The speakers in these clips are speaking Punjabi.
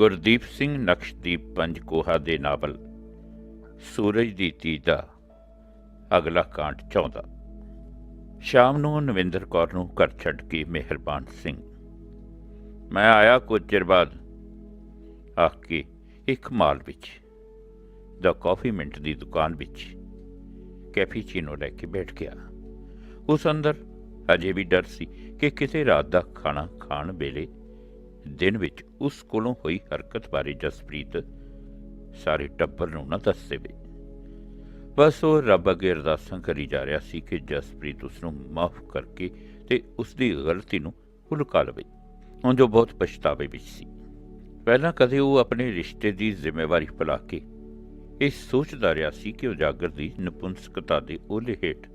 ਗੁਰਦੀਪ ਸਿੰਘ ਨਕਸ਼ਦੀਪ ਪੰਜਕੋਹਾ ਦੇ ਨਾਵਲ, ਸੂਰਜ ਦੀ ਤੀਜ ਦਾ ਅਗਲਾ ਕਾਂਡ ਚਾਹੁੰਦਾ। ਸ਼ਾਮ ਨੂੰ ਨਵਿੰਦਰ ਕੌਰ ਨੂੰ ਘਰ ਛੱਡ ਕੇ ਮਿਹਰਬਾਨ ਸਿੰਘ। ਮੈਂ ਆਇਆ ਕੁਝ ਚਿਰ ਬਾਅਦ, ਆਖ ਕੇ ਇੱਕ ਮਾਲ ਵਿੱਚ, ਦਾ ਕਾਫੀ ਮਿੰਟ ਦੀ ਦੁਕਾਨ ਵਿੱਚ ਕੈਪੀਚੀਨੋ ਲੈ ਕੇ ਬੈਠ ਗਿਆ। ਉਸ ਅੰਦਰ ਅਜੇ ਵੀ ਡਰ ਸੀ ਕਿ ਕਿਤੇ ਰਾਤ ਦਾ ਖਾਣਾ ਖਾਣ ਵੇਲੇ ਦਿਨ ਵਿੱਚ ਉਸ ਕੋਲੋਂ ਹੋਈ ਹਰਕਤ ਬਾਰੇ ਜਸਪ੍ਰੀਤ ਸਾਰੇ ਟੱਬਰ ਨੂੰ ਨਾ ਦੱਸ ਦੇਵੇ। ਬਸ ਉਹ ਰੱਬ ਅੱਗੇ ਅਰਦਾਸਾਂ ਕਰੀ ਜਾ ਰਿਹਾ ਸੀ ਕਿ ਜਸਪ੍ਰੀਤ ਉਸ ਨੂੰ ਮਾਫ ਕਰਕੇ ਤੇ ਉਸ ਦੀ ਗਲਤੀ ਨੂੰ ਭੁਲਕਾ ਲਵੇ। ਹੁਣ ਜੋ ਬਹੁਤ ਪਛਤਾਵੇ ਵਿੱਚ ਸੀ। ਪਹਿਲਾਂ ਕਦੇ ਉਹ ਆਪਣੇ ਰਿਸ਼ਤੇ ਦੀ ਜ਼ਿੰਮੇਵਾਰੀ ਭੁਲਾ ਕੇ ਇਹ ਸੋਚਦਾ ਰਿਹਾ ਸੀ ਕਿ ਉਜਾਗਰ ਦੀ ਨਪੁੰਸਕਤਾ ਦੇ ਓਲੇ ਹੇਠ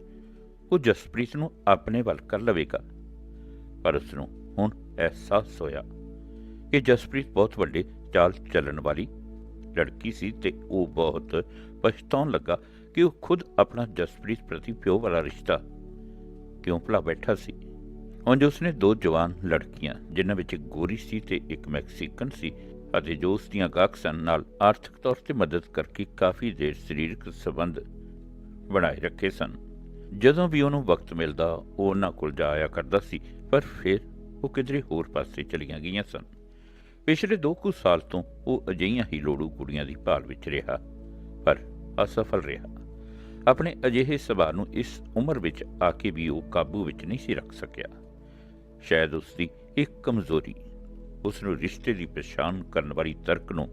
ਉਹ ਜਸਪ੍ਰੀਤ ਨੂੰ ਆਪਣੇ ਵੱਲ ਕਰ ਲਵੇਗਾ। ਪਰ ਉਸ ਨੂੰ ਹੁਣ ਅਹਿਸਾਸ ਹੋਇਆ ਕਿ ਜਸਪ੍ਰੀਤ ਬਹੁਤ ਵੱਡੇ ਚਾਲ ਚੱਲਣ ਵਾਲੀ ਲੜਕੀ ਸੀ ਤੇ ਉਹ ਬਹੁਤ ਪਛਤਾਉਣ ਲੱਗਾ ਕਿ ਉਹ ਖੁਦ ਆਪਣਾ ਜਸਪ੍ਰੀਤ ਪ੍ਰਤੀ ਪਿਓ ਵਾਲਾ ਰਿਸ਼ਤਾ ਕਿਉਂ ਭੁਲਾ ਬੈਠਾ ਸੀ। ਹੁਣ ਜੋ ਉਸਨੇ ਦੋ ਜਵਾਨ ਲੜਕੀਆਂ, ਜਿਨ੍ਹਾਂ ਵਿੱਚ ਇੱਕ ਗੋਰੀ ਸੀ ਤੇ ਇੱਕ ਮੈਕਸੀਕਨ ਸੀ ਅਤੇ ਜੋ ਉਸ ਦੀਆਂ ਗਾਹਕ ਸਨ, ਨਾਲ ਆਰਥਿਕ ਤੌਰ ਤੇ ਮਦਦ ਕਰਕੇ ਕਾਫੀ ਦੇਰ ਸਰੀਰਕ ਸੰਬੰਧ ਬਣਾਏ ਰੱਖੇ ਸਨ। ਜਦੋਂ ਵੀ ਉਹਨੂੰ ਵਕਤ ਮਿਲਦਾ, ਉਹ ਉਹਨਾਂ ਕੋਲ ਜਾਇਆ ਕਰਦਾ ਸੀ, ਪਰ ਫਿਰ ਉਹ ਕਿਧਰੇ ਹੋਰ ਪਾਸੇ ਚਲੀਆਂ ਗਈਆਂ ਸਨ। ਪਿਛਲੇ 2 ਕੁ ਸਾਲ ਤੋਂ ਉਹ ਅਜਿਹੀਆਂ ਹੀ ਲੋੜੂ ਕੁੜੀਆਂ ਦੀ ਭਾਲ ਵਿੱਚ ਰਿਹਾ, ਪਰ ਅਸਫਲ ਰਿਹਾ। ਆਪਣੇ ਅਜਿਹੇ ਸੁਭਾਅ ਨੂੰ ਇਸ ਉਮਰ ਵਿੱਚ ਆ ਕੇ ਵੀ ਉਹ ਕਾਬੂ ਵਿੱਚ ਨਹੀਂ ਸੀ ਰੱਖ ਸਕਿਆ। ਸ਼ਾਇਦ ਉਸ ਦੀ ਇੱਕ ਕਮਜ਼ੋਰੀ ਉਸ ਨੂੰ ਰਿਸ਼ਤੇ ਦੀ ਪਛਾਣ ਕਰਨ ਵਾਲੀ ਤਰਕ ਨੂੰ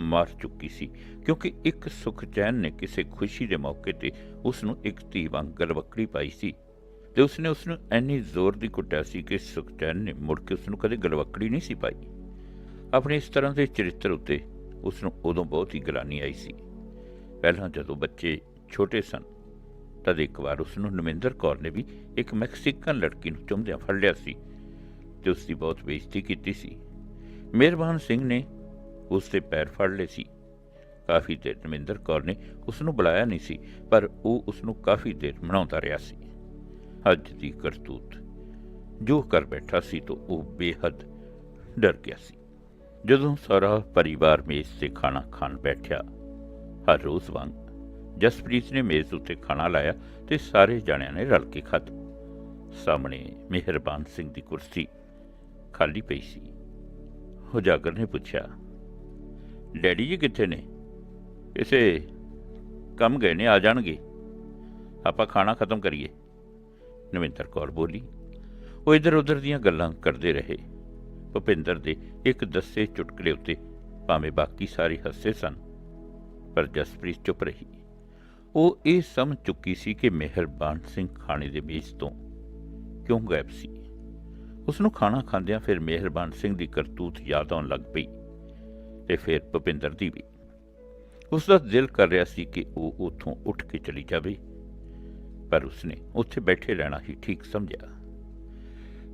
ਮਾਰ ਚੁੱਕੀ ਸੀ, ਕਿਉਂਕਿ ਇੱਕ ਸੁਖਚੈਨ ਨੇ ਕਿਸੇ ਖੁਸ਼ੀ ਦੇ ਮੌਕੇ ਤੇ ਉਸ ਨੂੰ ਇੱਕ ਧੀ ਵਾਂਗ ਗਲਵੱਕੜੀ ਪਾਈ ਸੀ ਤੇ ਉਸਨੇ ਉਸ ਨੂੰ ਇੰਨੀ ਜ਼ੋਰ ਦੀ ਕੁੱਟਿਆ ਸੀ ਕਿ ਸੁਖਚੈਨ ਨੇ ਮੁੜ ਕੇ ਉਸ ਨੂੰ ਕਦੇ ਗਲਵੱਕੜੀ ਨਹੀਂ ਸੀ ਪਾਈ। ਆਪਣੇ ਇਸ ਤਰ੍ਹਾਂ ਦੇ ਚਰਿੱਤਰ ਉੱਤੇ ਉਸ ਨੂੰ ਉਦੋਂ ਬਹੁਤ ਹੀ ਗਲਾਨੀ ਆਈ ਸੀ। ਪਹਿਲਾਂ ਜਦੋਂ ਬੱਚੇ ਛੋਟੇ ਸਨ, ਤਦ ਇੱਕ ਵਾਰ ਉਸ ਨੂੰ ਨਵਿੰਦਰ ਕੌਰ ਨੇ ਵੀ ਇੱਕ ਮੈਕਸੀਕਨ ਲੜਕੀ ਨੂੰ ਚੁੰਮਦਿਆਂ ਫੜ ਲਿਆ ਸੀ ਤੇ ਉਸ ਦੀ ਬਹੁਤ ਬੇਇੱਜ਼ਤੀ ਕੀਤੀ ਸੀ। ਮਿਹਰਬਾਨ ਸਿੰਘ ਨੇ ਉਸ ਦੇ ਪੈਰ ਫੜ ਲਏ ਸੀ। ਕਾਫੀ ਦੇਰ ਨਵਿੰਦਰ ਕੌਰ ਨੇ ਉਸ ਨੂੰ ਬੁਲਾਇਆ ਨਹੀਂ ਸੀ, ਪਰ ਉਹ ਉਸ ਨੂੰ ਕਾਫੀ ਦੇਰ ਮਨਾਉਂਦਾ ਰਿਹਾ ਸੀ। ਅੱਜ ਦੀ ਕਰਤੂਤ ਜੋ ਕਰ ਬੈਠਾ ਸੀ ਤਾਂ ਉਹ ਬੇਹੱਦ ਡਰ ਗਿਆ ਸੀ। ਜਦੋਂ ਸਾਰਾ ਪਰਿਵਾਰ ਮੇਜ਼ ਤੇ ਖਾਣਾ ਖਾਣ ਬੈਠਿਆ, ਹਰ ਰੋਜ਼ ਵਾਂਗ ਜਸਪ੍ਰੀਤ ਨੇ ਮੇਜ਼ ਉੱਤੇ ਖਾਣਾ ਲਾਇਆ ਤੇ ਸਾਰੇ ਜਣਿਆਂ ਨੇ ਰਲ ਕੇ ਖਾਧਾ। ਸਾਹਮਣੇ ਮਿਹਰਬਾਨ ਸਿੰਘ ਦੀ ਕੁਰਸੀ ਖਾਲੀ ਪਈ ਸੀ। ਉਜਾਗਰ ਨੇ ਪੁੱਛਿਆ, ਡੈਡੀ ਜੀ ਕਿੱਥੇ ਨੇ? ਇਸੇ ਕੰਮ ਗਏ ਨੇ, ਆ ਜਾਣਗੇ। ਆਪਾਂ ਖਾਣਾ ਖਤਮ ਕਰੀਏ। ਨਵਿੰਦਰ ਕੌਰ ਬੋਲੀ। ਉਹ ਇੱਧਰ ਉੱਧਰ ਦੀਆਂ ਗੱਲਾਂ ਕਰਦੇ ਰਹੇ। ਭੁਪਿੰਦਰ ਦੇ ਇੱਕ ਦੱਸੇ ਚੁਟਕਲੇ ਉੱਤੇ ਭਾਵੇਂ ਬਾਕੀ ਸਾਰੇ ਹੱਸੇ ਸਨ, ਪਰ ਜਸਪ੍ਰੀਤ ਚੁੱਪ ਰਹੀ। ਉਹ ਇਹ ਸਮਝ ਚੁੱਕੀ ਸੀ ਕਿ ਮਿਹਰਬਾਨ ਸਿੰਘ ਖਾਣੇ ਦੇ ਮੇਜ਼ ਤੋਂ ਕਿਉਂ ਗਾਇਬ ਸੀ। ਉਸ ਨੂੰ ਖਾਣਾ ਖਾਂਦਿਆਂ ਫਿਰ ਮਿਹਰਬਾਨ ਸਿੰਘ ਦੀ ਕਰਤੂਤ ਯਾਦ ਆਉਣ ਲੱਗ ਪਈ ਤੇ ਫਿਰ ਭੁਪਿੰਦਰ ਦੀ ਵੀ। ਉਸ ਦਾ ਦਿਲ ਕਰ ਰਿਹਾ ਸੀ ਕਿ ਉਹ ਉੱਥੋਂ ਉੱਠ ਕੇ ਚਲੀ ਜਾਵੇ, ਪਰ ਉਸਨੇ ਉੱਥੇ ਬੈਠੇ ਰਹਿਣਾ ਹੀ ਠੀਕ ਸਮਝਿਆ।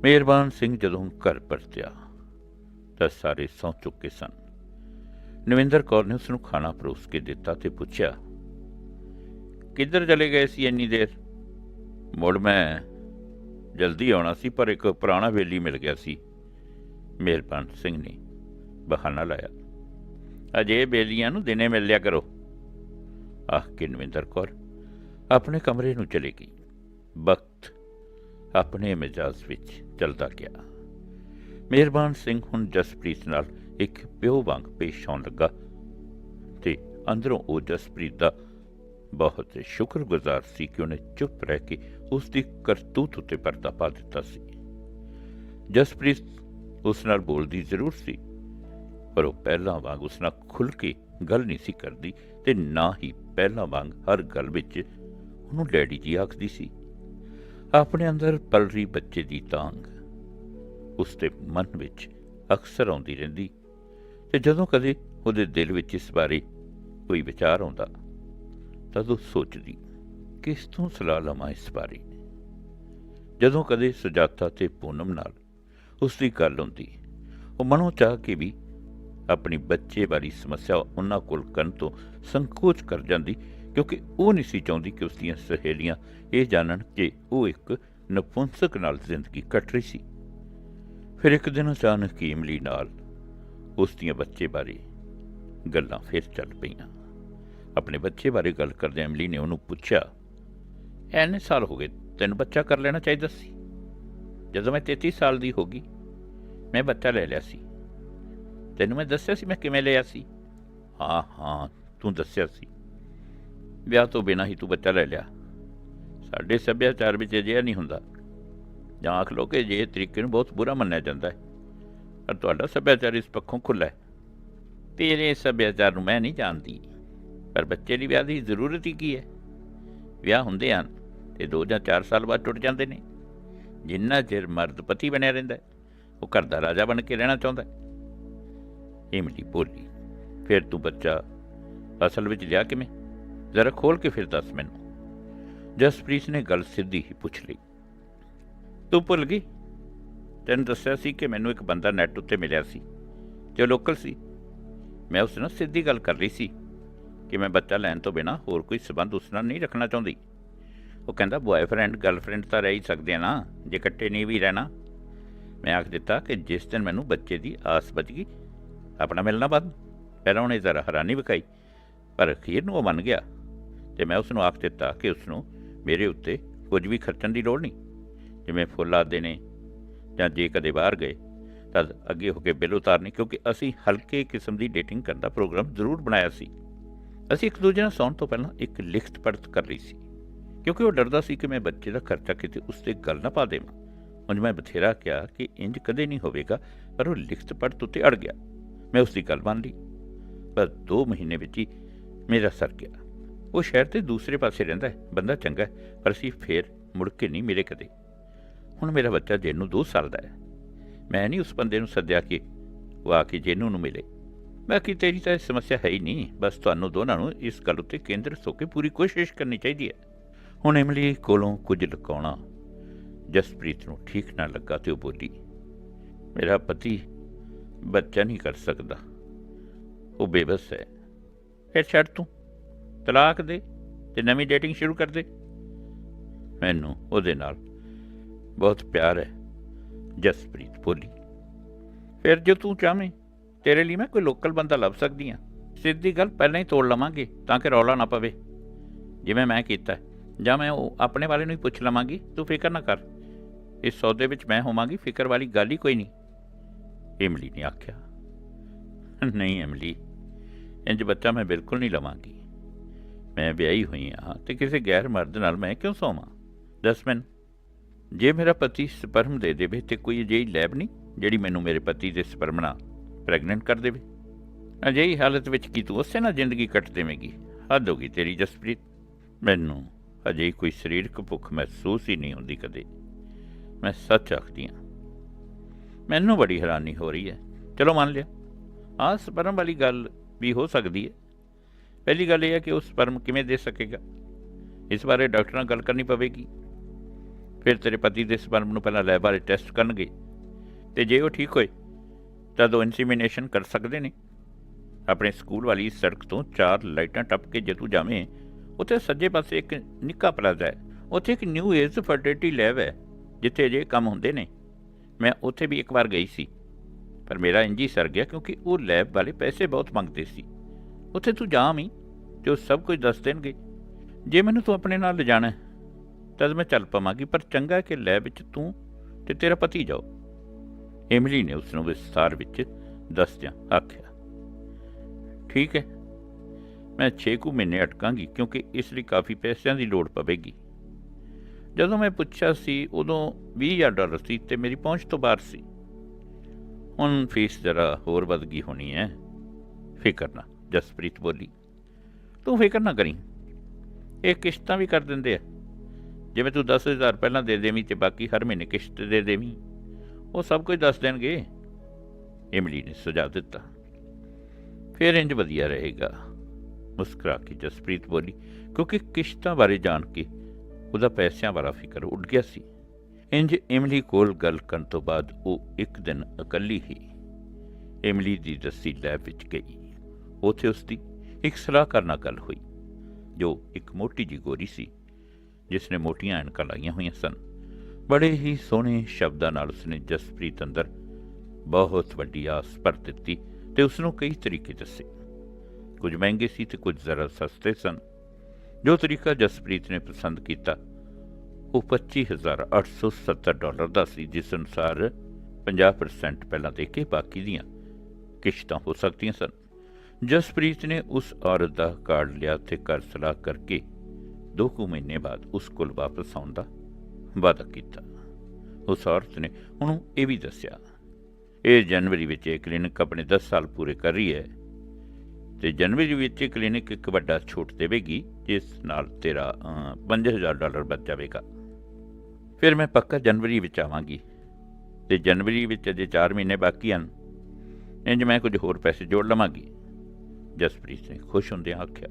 ਮਿਹਰਬਾਨ ਸਿੰਘ ਜਦੋਂ ਘਰ ਪਰਤਿਆ ਤਾਂ ਸਾਰੇ ਸੌਂ ਚੁੱਕੇ ਸਨ। ਨਵਿੰਦਰ ਕੌਰ ਨੇ ਉਸ ਨੂੰ ਖਾਣਾ ਪਰੋਸ ਕੇ ਦਿੱਤਾ ਤੇ ਪੁੱਛਿਆ, ਕਿੱਧਰ ਚਲੇ ਗਏ ਸੀ ਇੰਨੀ ਦੇਰ? ਮੁੜ ਮੈਂ ਜਲਦੀ ਆਉਣਾ ਸੀ, ਪਰ ਇੱਕ ਪੁਰਾਣਾ ਵੇਲੀ ਮਿਲ ਗਿਆ ਸੀ। ਮਿਹਰਬਾਨ ਸਿੰਘ ਨੇ ਬਹਾਨਾ ਲਾਇਆ, ਅਜੇ ਬੇਲੀਆਂ ਨੂੰ ਦਿਨੇ ਮਿਲ ਲਿਆ ਕਰੋ। ਆਖ ਕੇ ਨਵਿੰਦਰ ਕੌਰ ਆਪਣੇ ਕਮਰੇ ਨੂੰ ਚਲੇ ਗਈ। ਵਕਤ ਆਪਣੇ ਮਿਜਾਜ਼ ਵਿੱਚ ਚੱਲਦਾ ਗਿਆ। ਮਿਹਰਬਾਨ ਸਿੰਘ ਹੁਣ ਜਸਪ੍ਰੀਤ ਨਾਲ ਇੱਕ ਪਿਓ ਵਾਂਗ ਪੇਸ਼ ਆਉਣ ਲੱਗਾ ਤੇ ਅੰਦਰੋਂ ਉਹ ਜਸਪ੍ਰੀਤ ਦਾ ਬਹੁਤ ਸ਼ੁਕਰਗੁਜ਼ਾਰ ਸੀ ਕਿ ਉਹਨੇ ਚੁੱਪ ਰਹਿ ਕੇ ਉਸ ਦੀ ਕਰਤੂਤ ਉੱਤੇ ਪਰਦਾ ਪਾ ਦਿੱਤਾ ਸੀ। ਜਸਪ੍ਰੀਤ ਉਸ ਨਾਲ ਬੋਲਦੀ ਜ਼ਰੂਰ ਸੀ, ਪਰ ਉਹ ਪਹਿਲਾਂ ਵਾਂਗ ਉਸ ਨਾਲ ਖੁੱਲ ਕੇ ਗੱਲ ਨਹੀਂ ਸੀ ਕਰਦੀ ਤੇ ਨਾ ਹੀ ਪਹਿਲਾਂ ਵਾਂਗ ਹਰ ਗੱਲ ਵਿੱਚ ਉਹਨੂੰ ਡੈਡੀ ਜੀ ਆਖਦੀ ਸੀ, ਆਪਣੇ ਅੰਦਰ ਪਲ ਰਹੀ ਬੱਚੇ ਦੀ ਤਾਂਗ ਉਸ ਦੇ ਮਨ ਵਿੱਚ ਅਕਸਰ ਆਉਂਦੀ ਰਹਿੰਦੀ ਤੇ ਜਦੋਂ ਕਦੇ ਉਹਦੇ ਦਿਲ ਵਿੱਚ ਇਸ ਬਾਰੇ ਕੋਈ ਵਿਚਾਰ ਆਉਂਦਾ ਤਦ ਉਹ ਸੋਚਦੀ, ਕਿਸ ਤੋਂ ਸਲਾਹ ਲਵਾਂ ਇਸ ਬਾਰੇ? ਜਦੋਂ ਕਦੇ ਸੁਜਾਤਾ ਤੇ ਪੂਨਮ ਨਾਲ ਉਸ ਦੀ ਗੱਲ ਹੁੰਦੀ, ਉਹ ਮਨੋਂ ਚਾਹ ਕੇ ਵੀ ਆਪਣੀ ਬੱਚੇ ਵਾਲੀ ਸਮੱਸਿਆ ਉਹਨਾਂ ਕੋਲ ਕਰਨ ਤੋਂ ਸੰਕੋਚ ਕਰ ਜਾਂਦੀ ਕਿਉਂਕਿ ਉਹ ਨਹੀਂ ਸੀ ਚਾਹੁੰਦੀ ਕਿ ਉਸ ਦੀਆਂ ਸਹੇਲੀਆਂ ਇਹ ਜਾਣਨ ਕਿ ਉਹ ਇੱਕ ਨਪੁੰਸਕ ਨਾਲ ਜ਼ਿੰਦਗੀ ਕੱਟ ਰਹੀ ਸੀ। ਫਿਰ ਇੱਕ ਦਿਨ ਅਚਾਨਕ ਹੀ ਇਮਲੀ ਨਾਲ ਉਸ ਦੀਆਂ ਬੱਚੇ ਬਾਰੇ ਗੱਲਾਂ ਫਿਰ ਚੱਲ ਪਈਆਂ। ਆਪਣੇ ਬੱਚੇ ਬਾਰੇ ਗੱਲ ਕਰਦੇ ਇਮਲੀ ਨੇ ਉਹਨੂੰ ਪੁੱਛਿਆ, ਐਨੇ ਸਾਲ ਹੋ ਗਏ, ਤੈਨੂੰ ਬੱਚਾ ਕਰ ਲੈਣਾ ਚਾਹੀਦਾ ਸੀ? ਜਦੋਂ ਮੈਂ 33 ਸਾਲ ਦੀ ਹੋ ਗਈ, ਮੈਂ ਬੱਚਾ ਲੈ ਲਿਆ ਸੀ। ਤੈਨੂੰ ਮੈਂ ਦੱਸਿਆ ਸੀ ਮੈਂ ਕਿਵੇਂ ਲਿਆ ਸੀ? ਹਾਂ ਹਾਂ, ਤੂੰ ਦੱਸਿਆ ਸੀ। ਵਿਆਹ ਤੋਂ ਬਿਨਾਂ ਹੀ ਤੂੰ ਬੱਚਾ ਲੈ ਲਿਆ। ਸਾਡੇ ਸੱਭਿਆਚਾਰ ਵਿੱਚ ਅਜਿਹਾ ਨਹੀਂ ਹੁੰਦਾ। ਜਾਂ ਆਖ ਲਓ ਕਿ ਜੇ ਤਰੀਕੇ ਨੂੰ ਬਹੁਤ ਬੁਰਾ ਮੰਨਿਆ ਜਾਂਦਾ ਹੈ। ਪਰ ਤੁਹਾਡਾ ਸੱਭਿਆਚਾਰ ਇਸ ਪੱਖੋਂ ਖੁੱਲ੍ਹਾ ਹੈ। ਤੇਰੇ ਸੱਭਿਆਚਾਰ ਨੂੰ ਮੈਂ ਨਹੀਂ ਜਾਣਦੀ। ਪਰ ਬੱਚੇ ਲਈ ਵਿਆਹ ਦੀ ਜ਼ਰੂਰਤ ਹੀ ਕੀ ਹੈ? ਵਿਆਹ ਹੁੰਦੇ ਹਨ ਤੇ 2 ਜਾਂ 4 ਸਾਲ ਬਾਅਦ ਟੁੱਟ ਜਾਂਦੇ ਨੇ। ਜਿੰਨਾ ਚਿਰ ਮਰਦ ਪਤੀ ਬਣਿਆ ਰਹਿੰਦਾ ਉਹ ਘਰ ਦਾ ਰਾਜਾ ਬਣ ਕੇ ਰਹਿਣਾ ਚਾਹੁੰਦਾ ਇਮਲੀ ਬੋਲੀ ਫਿਰ ਤੂੰ ਬੱਚਾ ਅਸਲ ਵਿੱਚ ਲਿਆ ਕਿਵੇਂ? ਜ਼ਰਾ ਖੋਲ ਕੇ ਫਿਰ ਦੱਸ ਮੈਨੂੰ। ਜਸਪ੍ਰੀਤ ਨੇ ਗੱਲ ਸਿੱਧੀ ਹੀ ਪੁੱਛ ਲਈ। ਤੂੰ ਭੁੱਲ ਗਈ? ਤੈਨੂੰ ਦੱਸਿਆ ਸੀ ਕਿ ਮੈਨੂੰ ਇੱਕ ਬੰਦਾ ਨੈਟ ਉੱਤੇ ਮਿਲਿਆ ਸੀ। ਜੋ ਲੋਕਲ ਸੀ। ਮੈਂ ਉਸ ਨਾਲ ਸਿੱਧੀ ਗੱਲ ਕਰ ਰਹੀ ਸੀ ਕਿ ਮੈਂ ਬੱਚਾ ਲੈਣ ਤੋਂ ਬਿਨਾ ਹੋਰ ਕੋਈ ਸਬੰਧ ਉਸ ਨਾਲ ਨਹੀਂ ਰੱਖਣਾ ਚਾਹੁੰਦੀ। ਉਹ ਕਹਿੰਦਾ ਬॉयਫ੍ਰੈਂਡ ਗਰਲਫ੍ਰੈਂਡ ਤਾਂ ਰਹਿ ਹੀ ਸਕਦੇ ਆ ਨਾ, ਜੇ ਇਕੱਠੇ ਨਹੀਂ ਵੀ ਰਹਿਣਾ। ਮੈਂ ਆਖ ਦਿੱਤਾ ਕਿ ਜਿਸ ਦਿਨ ਮੈਨੂੰ ਬੱਚੇ ਦੀ ਆਸ ਬਚ ਗਈ, ਆਪਣਾ ਮਿਲਣਾ ਬੰਦ। ਪਹਿਲਾਂ ਉਹਨੇ ਜ਼ਰਾ ਹੈਰਾਨੀ ਵਿਖਾਈ, ਪਰ ਅਖੀਰ ਨੂੰ ਉਹ ਮੰਨ ਗਿਆ ਤੇ ਮੈਂ ਉਸ ਨੂੰ ਆਖ ਦਿੱਤਾ ਕਿ ਉਸ ਨੂੰ ਮੇਰੇ ਉੱਤੇ ਕੁਝ ਵੀ ਖਰਚਣ ਦੀ ਲੋੜ ਨਹੀਂ। ਜਿਵੇਂ ਫੁੱਲ ਆਦੇ ਨੇ ਜਾਂ ਜੇ ਕਦੇ ਬਾਹਰ ਗਏ, ਤਾਂ ਅੱਗੇ ਹੋ ਕੇ ਬਿੱਲ ਉਤਾਰਨੀ, ਕਿਉਂਕਿ ਅਸੀਂ ਹਲਕੇ ਕਿਸਮ ਦੀ ਡੇਟਿੰਗ ਕਰਨ ਦਾ ਪ੍ਰੋਗਰਾਮ ਜ਼ਰੂਰ ਬਣਾਇਆ ਸੀ। ਅਸੀਂ ਇੱਕ ਦੂਜੇ ਨਾਲ ਸੌਣ ਤੋਂ ਪਹਿਲਾਂ ਇੱਕ ਲਿਖਤ ਪੜਤ ਕਰ ਲਈ ਸੀ, ਕਿਉਂਕਿ ਉਹ ਡਰਦਾ ਸੀ ਕਿ ਮੈਂ ਬੱਚੇ ਦਾ ਖਰਚਾ ਕਿਤੇ ਉਸ ਤੇ ਗੱਲ ਨਾ ਪਾ ਦੇਵਾਂ। ਉਂਝ ਮੈਂ ਬਥੇਰਾ ਕਿਹਾ ਕਿ ਇੰਜ ਕਦੇ ਨਹੀਂ ਹੋਵੇਗਾ, ਪਰ ਉਹ ਲਿਖਤ ਪੜਤ ਉੱਤੇ ਅੜ ਗਿਆ। ਮੈਂ ਉਸ ਦੀ ਗੱਲ ਮੰਨ ਲਈ, ਪਰ 2 ਮਹੀਨੇ ਵਿੱਚ ਹੀ ਮੇਰਾ ਸਰ ਗਿਆ। ਉਹ ਸ਼ਹਿਰ 'ਤੇ ਦੂਸਰੇ ਪਾਸੇ ਰਹਿੰਦਾ ਹੈ, ਬੰਦਾ ਚੰਗਾ ਪਰ ਅਸੀਂ ਫੇਰ ਮੁੜ ਕੇ ਨਹੀਂ ਮਿਲੇ ਕਦੇ। ਹੁਣ ਮੇਰਾ ਬੱਚਾ ਜੇਨੂੰ 2 ਸਾਲ ਦਾ ਹੈ। ਮੈਂ ਨਹੀਂ ਉਸ ਬੰਦੇ ਨੂੰ ਸੱਦਿਆ ਕਿ ਉਹ ਆ ਕੇ ਜੇਨੂੰ ਨੂੰ ਮਿਲੇ। ਬਾਕੀ ਤੇਰੀ ਤਾਂ ਇਹ ਸਮੱਸਿਆ ਹੈ ਹੀ ਨਹੀਂ। ਬਸ ਤੁਹਾਨੂੰ ਦੋਨਾਂ ਨੂੰ ਇਸ ਗੱਲ ਉੱਤੇ ਕੇਂਦਰਿਤ ਹੋ ਕੇ ਪੂਰੀ ਕੋਸ਼ਿਸ਼ ਕਰਨੀ ਚਾਹੀਦੀ ਹੈ। ਹੁਣ ਇਮਲੀ ਕੋਲੋਂ ਕੁਝ ਲੁਕਾਉਣਾ ਜਸਪ੍ਰੀਤ ਨੂੰ ਠੀਕ ਨਾ ਲੱਗਾ ਤੇ ਉਹ ਬੋਲੀ, ਮੇਰਾ ਪਤੀ ਬੱਚਾ ਨਹੀਂ ਕਰ ਸਕਦਾ। ਉਹ ਬੇਬਸ ਹੈ। ਫਿਰ ਛੱਡ ਤੂੰ। ਤਲਾਕ ਦੇ ਤੇ ਨਵੀਂ ਡੇਟਿੰਗ ਸ਼ੁਰੂ ਕਰ ਦੇ। ਮੈਨੂੰ ਉਹਦੇ ਨਾਲ ਬਹੁਤ ਪਿਆਰ ਹੈ, ਜਸਪ੍ਰੀਤ ਬੋਲੀ ਫਿਰ ਜੋ ਤੂੰ ਚਾਹਵੇਂ, ਤੇਰੇ ਲਈ ਮੈਂ ਕੋਈ ਲੋਕਲ ਬੰਦਾ ਲੱਭ ਸਕਦੀ ਆ ਸਿੱਧੀ ਗੱਲ ਪਹਿਲਾਂ ਹੀ ਤੋੜ ਲਵਾਂਗੇ, ਤਾਂ ਕਿ ਰੌਲਾ ਨਾ ਪਵੇ। ਜਿਵੇਂ ਮੈਂ ਕੀਤਾ, ਜਾਂ ਮੈਂ ਉਹ ਆਪਣੇ ਵਾਲੇ ਨੂੰ ਹੀ ਪੁੱਛ ਲਵਾਂਗੀ, ਤੂੰ ਫਿਕਰ ਨਾ ਕਰ। ਇਸ ਸੌਦੇ ਵਿੱਚ ਮੈਂ ਹੋਵਾਂਗੀ, ਫਿਕਰ ਵਾਲੀ ਗੱਲ ਹੀ ਕੋਈ ਨਹੀਂ। ਇਮਲੀ ਨੇ ਆਖਿਆ, ਨਹੀਂ ਇਮਲੀ, ਇੰਜ ਬੱਚਾ ਮੈਂ ਬਿਲਕੁਲ ਨਹੀਂ ਲਵਾਂਗੀ। ਮੈਂ ਵਿਆਹੀ ਹੋਈ ਹਾਂ ਤੇ ਕਿਸੇ ਗੈਰ ਮਰਦ ਨਾਲ ਮੈਂ ਕਿਉਂ ਸੌਵਾਂ? ਦੱਸ ਮੈਨੂੰ। ਜੇ ਮੇਰਾ ਪਤੀ ਸਪਰਮ ਦੇ ਦੇਵੇ ਤੇ ਕੋਈ ਅਜਿਹੀ ਲੈਬ ਨਹੀਂ ਜਿਹੜੀ ਮੈਨੂੰ ਮੇਰੇ ਪਤੀ ਦੇ ਸਪਰਮ ਨਾਲ ਪ੍ਰੈਗਨੈਂਟ ਕਰ ਦੇਵੇ? ਅਜਿਹੀ ਹਾਲਤ ਵਿੱਚ ਕੀ ਤੂੰ ਉਸੇ ਨਾਲ ਜ਼ਿੰਦਗੀ ਕੱਟ ਦੇਵੇਂਗੀ? ਹੱਦ ਹੋ ਗਈ ਤੇਰੀ ਜਸਪ੍ਰੀਤ। ਮੈਨੂੰ ਅਜੇ ਕੋਈ ਸਰੀਰਕ ਭੁੱਖ ਮਹਿਸੂਸ ਹੀ ਨਹੀਂ ਹੁੰਦੀ ਕਦੇ। ਮੈਂ ਸੱਚ ਆਖਦੀ ਹਾਂ। ਮੈਨੂੰ ਬੜੀ ਹੈਰਾਨੀ ਹੋ ਰਹੀ ਹੈ। ਚਲੋ ਮੰਨ ਲਿਆ। ਆਹ ਸਪਰਮ ਵਾਲੀ ਗੱਲ ਵੀ ਹੋ ਸਕਦੀ ਹੈ। ਪਹਿਲੀ ਗੱਲ ਇਹ ਹੈ ਕਿ ਉਹ ਸਪਰਮ ਕਿਵੇਂ ਦੇ ਸਕੇਗਾ? ਇਸ ਬਾਰੇ ਡਾਕਟਰ ਨਾਲ ਗੱਲ ਕਰਨੀ ਪਵੇਗੀ। ਫਿਰ ਤੇਰੇ ਪਤੀ ਦੇ ਸਪਰਮ ਨੂੰ ਪਹਿਲਾਂ ਲੈਬ ਵਾਲੇ ਟੈਸਟ ਕਰਨਗੇ। ਤੇ ਜੇ ਉਹ ਠੀਕ ਹੋਏ ਤਦ ਉਹ ਇਨਸੀਮੀਨੇਸ਼ਨ ਕਰ ਸਕਦੇ ਨੇ। ਆਪਣੇ ਸਕੂਲ ਵਾਲੀ ਸੜਕ ਤੋਂ ਚਾਰ ਲਾਈਟਾਂ ਟੱਪ ਕੇ ਜੇ ਤੂੰ ਜਾਵੇਂ, ਉੱਥੇ ਸੱਜੇ ਪਾਸੇ ਇੱਕ ਨਿੱਕਾ ਪਲਾਜ਼ਾ ਹੈ। ਉੱਥੇ ਇੱਕ ਨਿਊ ਏਜ ਫਰਟੀਲਿਟੀ ਲੈਬ ਹੈ, ਜਿੱਥੇ ਜੇ ਕੰਮ ਹੁੰਦੇ ਨੇ। ਮੈਂ ਉੱਥੇ ਵੀ ਇੱਕ ਵਾਰ ਗਈ ਸੀ, ਪਰ ਮੇਰਾ ਇੰਜੀ ਸਰ ਗਿਆ ਕਿਉਂਕਿ ਉਹ ਲੈਬ ਵਾਲੇ ਪੈਸੇ ਬਹੁਤ ਮੰਗਦੇ ਸੀ। ਉੱਥੇ ਤੂੰ ਜਾ ਤੇ ਉਹ ਸਭ ਕੁਝ ਦੱਸ ਦੇਣਗੇ। ਜੇ ਮੈਨੂੰ ਤੂੰ ਆਪਣੇ ਨਾਲ ਲਿਜਾਣਾ ਤਦ ਮੈਂ ਚੱਲ ਪਵਾਂਗੀ, ਪਰ ਚੰਗਾ ਕਿ ਲੈਬ ਵਿੱਚ ਤੂੰ ਤੇ ਤੇਰਾ ਪਤੀ ਜਾਓ। ਇਮਲੀ ਨੇ ਉਸ ਨੂੰ ਵਿਸਤਾਰ ਵਿੱਚ ਦੱਸਦਿਆਂ ਆਖਿਆ, ਠੀਕ ਹੈ, ਮੈਂ 6 ਕੁ ਮਹੀਨੇ ਅਟਕਾਂਗੀ, ਕਿਉਂਕਿ ਇਸ ਲਈ ਕਾਫੀ ਪੈਸਿਆਂ ਦੀ ਲੋੜ ਪਵੇਗੀ। ਜਦੋਂ ਮੈਂ ਪੁੱਛਿਆ ਸੀ, ਉਦੋਂ 20000 ਡਾਲਰ ਸੀ ਤੇ ਮੇਰੀ ਪਹੁੰਚ ਤੋਂ ਬਾਹਰ ਸੀ। ਹੁਣ ਫੀਸ ਜ਼ਰਾ ਹੋਰ ਵੱਧ ਗਈ ਹੋਣੀ ਹੈ। ਫਿਕਰ ਨਾ, ਜਸਪ੍ਰੀਤ ਬੋਲੀ, ਤੂੰ ਫਿਕਰ ਨਾ ਕਰੀ, ਇਹ ਕਿਸ਼ਤਾਂ ਵੀ ਕਰ ਦਿੰਦੇ ਆ। ਜਿਵੇਂ ਤੂੰ 10000 ਪਹਿਲਾਂ ਦੇ ਦੇਵੀਂ ਤੇ ਬਾਕੀ ਹਰ ਮਹੀਨੇ ਕਿਸ਼ਤ ਦੇ ਦੇਵੀਂ, ਉਹ ਸਭ ਕੁਝ ਦੱਸ ਦੇਣਗੇ। ਇਮਲੀ ਨੇ ਸੁਝਾਅ ਦਿੱਤਾ। ਫਿਰ ਇੰਜ ਵਧੀਆ ਰਹੇਗਾ, ਮੁਸਕਰਾ ਕੇ ਜਸਪ੍ਰੀਤ ਬੋਲੀ, ਕਿਉਂਕਿ ਕਿਸ਼ਤਾਂ ਬਾਰੇ ਜਾਣ ਕੇ ਉਹਦਾ ਪੈਸਿਆਂ ਵਾਲਾ ਫਿਕਰ ਉੱਡ ਗਿਆ ਸੀ। ਇੰਜ ਇਮਲੀ ਕੋਲ ਗੱਲ ਕਰਨ ਤੋਂ ਬਾਅਦ ਉਹ ਇੱਕ ਦਿਨ ਇਕੱਲੀ ਹੀ ਇਮਲੀ ਦੀ ਦੱਸੀ ਲੈਬ ਵਿੱਚ ਗਈ। ਉੱਥੇ ਉਸ ਦੀ ਇੱਕ ਸਲਾਹਕਾਰ ਨਾਲ ਗੱਲ ਹੋਈ, ਜੋ ਇੱਕ ਮੋਟੀ ਜੀ ਗੋਰੀ ਸੀ। ਜਿਸ ਨੇ ਮੋਟੀਆਂ ਐਨਕਾਂ ਲਾਈਆਂ ਹੋਈਆਂ ਸਨ। ਬੜੇ ਹੀ ਸੋਹਣੇ ਸ਼ਬਦਾਂ ਨਾਲ ਉਸਨੇ ਜਸਪ੍ਰੀਤ ਅੰਦਰ ਬਹੁਤ ਵੱਡੀ ਆਸ ਭਰ ਦਿੱਤੀ ਤੇ ਉਸ ਨੂੰ ਕਈ ਤਰੀਕੇ ਦੱਸੇ। ਕੁਝ ਮਹਿੰਗੇ ਸੀ ਤੇ ਕੁਝ ਜ਼ਰਾ ਸਸਤੇ ਸਨ। ਜੋ ਤਰੀਕਾ ਜਸਪ੍ਰੀਤ ਨੇ ਪਸੰਦ ਕੀਤਾ, ਉਹ 25870 ਡਾਲਰ ਦਾ ਸੀ, ਜਿਸ ਅਨੁਸਾਰ 50% ਪਹਿਲਾਂ ਦੇ ਕੇ ਬਾਕੀ ਦੀਆਂ ਕਿਸ਼ਤਾਂ ਹੋ ਸਕਦੀਆਂ ਸਨ। ਜਸਪ੍ਰੀਤ ਨੇ ਉਸ ਔਰਤ ਦਾ ਕਾਰਡ ਲਿਆ ਤੇ ਘਰ ਸਲਾਹ ਕਰਕੇ ਦੋ ਕੁ ਮਹੀਨੇ ਬਾਅਦ ਉਸ ਕੋਲ ਵਾਪਸ ਆਉਣ ਦਾ ਵਾਅਦਾ ਕੀਤਾ। ਉਸ ਔਰਤ ਨੇ ਉਹਨੂੰ ਇਹ ਵੀ ਦੱਸਿਆ ਇਹ ਜਨਵਰੀ ਵਿੱਚ ਇਹ ਕਲੀਨਿਕ ਆਪਣੇ 10 ਸਾਲ ਪੂਰੇ ਕਰ ਰਹੀ ਹੈ ਤੇ ਜਨਵਰੀ ਵਿੱਚ ਇਹ ਕਲੀਨਿਕ ਇੱਕ ਵੱਡਾ ਛੋਟ ਦੇਵੇਗੀ ਜਿਸ ਨਾਲ ਤੇਰਾ ਅਹ, 5000 ਡਾਲਰ ਬਚ ਜਾਵੇਗਾ। ਫਿਰ ਮੈਂ ਪੱਕਾ ਜਨਵਰੀ ਵਿੱਚ ਆਵਾਂਗੀ ਤੇ ਜਨਵਰੀ ਵਿੱਚ ਅਜੇ 4 ਮਹੀਨੇ ਬਾਕੀ ਹਨ। ਇੰਜ ਮੈਂ ਕੁਝ ਹੋਰ ਪੈਸੇ ਜੋੜ ਲਵਾਂਗੀ। ਜਸਪ੍ਰੀਤ ਨੇ ਖੁਸ਼ ਹੁੰਦਿਆਂ ਆਖਿਆ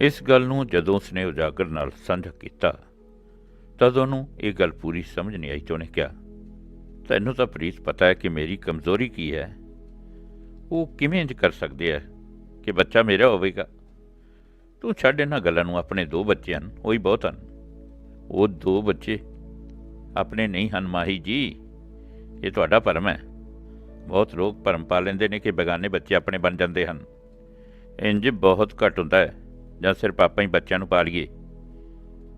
ਇਸ ਗੱਲ ਨੂੰ ਜਦੋਂ ਉਸਨੇ ਉਜਾਗਰ ਨਾਲ ਸਾਂਝਾ ਕੀਤਾ, ਤਦ ਉਹਨੂੰ ਇਹ ਗੱਲ ਪੂਰੀ ਸਮਝ ਨਹੀਂ ਆਈ ਤੇ ਉਹਨੇ ਕਿਹਾ, ਤੈਨੂੰ ਤਾਂ ਪ੍ਰੀਤ ਪਤਾ ਹੈ ਕਿ ਮੇਰੀ ਕਮਜ਼ੋਰੀ ਕੀ ਹੈ। ਉਹ ਕਿਵੇਂ ਇੰਜ ਕਰ ਸਕਦੇ ਆ ਕਿ ਬੱਚਾ ਮੇਰਾ ਹੋਵੇਗਾ? ਤੂੰ ਛੱਡ ਇਹਨਾਂ ਗੱਲਾਂ ਨੂੰ, ਆਪਣੇ ਦੋ ਬੱਚੇ ਹਨ, ਉਹ ਹੀ ਬਹੁਤ ਹਨ। ਉਹ ਦੋ ਬੱਚੇ ਆਪਣੇ ਨਹੀਂ ਹਨ, ਮਾਹੀ ਜੀ। ਇਹ ਤੁਹਾਡਾ ਭਰਮ ਹੈ। ਬਹੁਤ ਲੋਕ ਭਰਮ ਪਾ ਲੈਂਦੇ ਨੇ ਕਿ ਬੇਗਾਨੇ ਬੱਚੇ ਆਪਣੇ ਬਣ ਜਾਂਦੇ ਹਨ। ਇੰਜ ਬਹੁਤ ਘੱਟ ਹੁੰਦਾ ਹੈ। ਜਾਂ ਸਿਰਫ ਆਪਾਂ ਹੀ ਬੱਚਿਆਂ ਨੂੰ ਪਾਲੀਏ।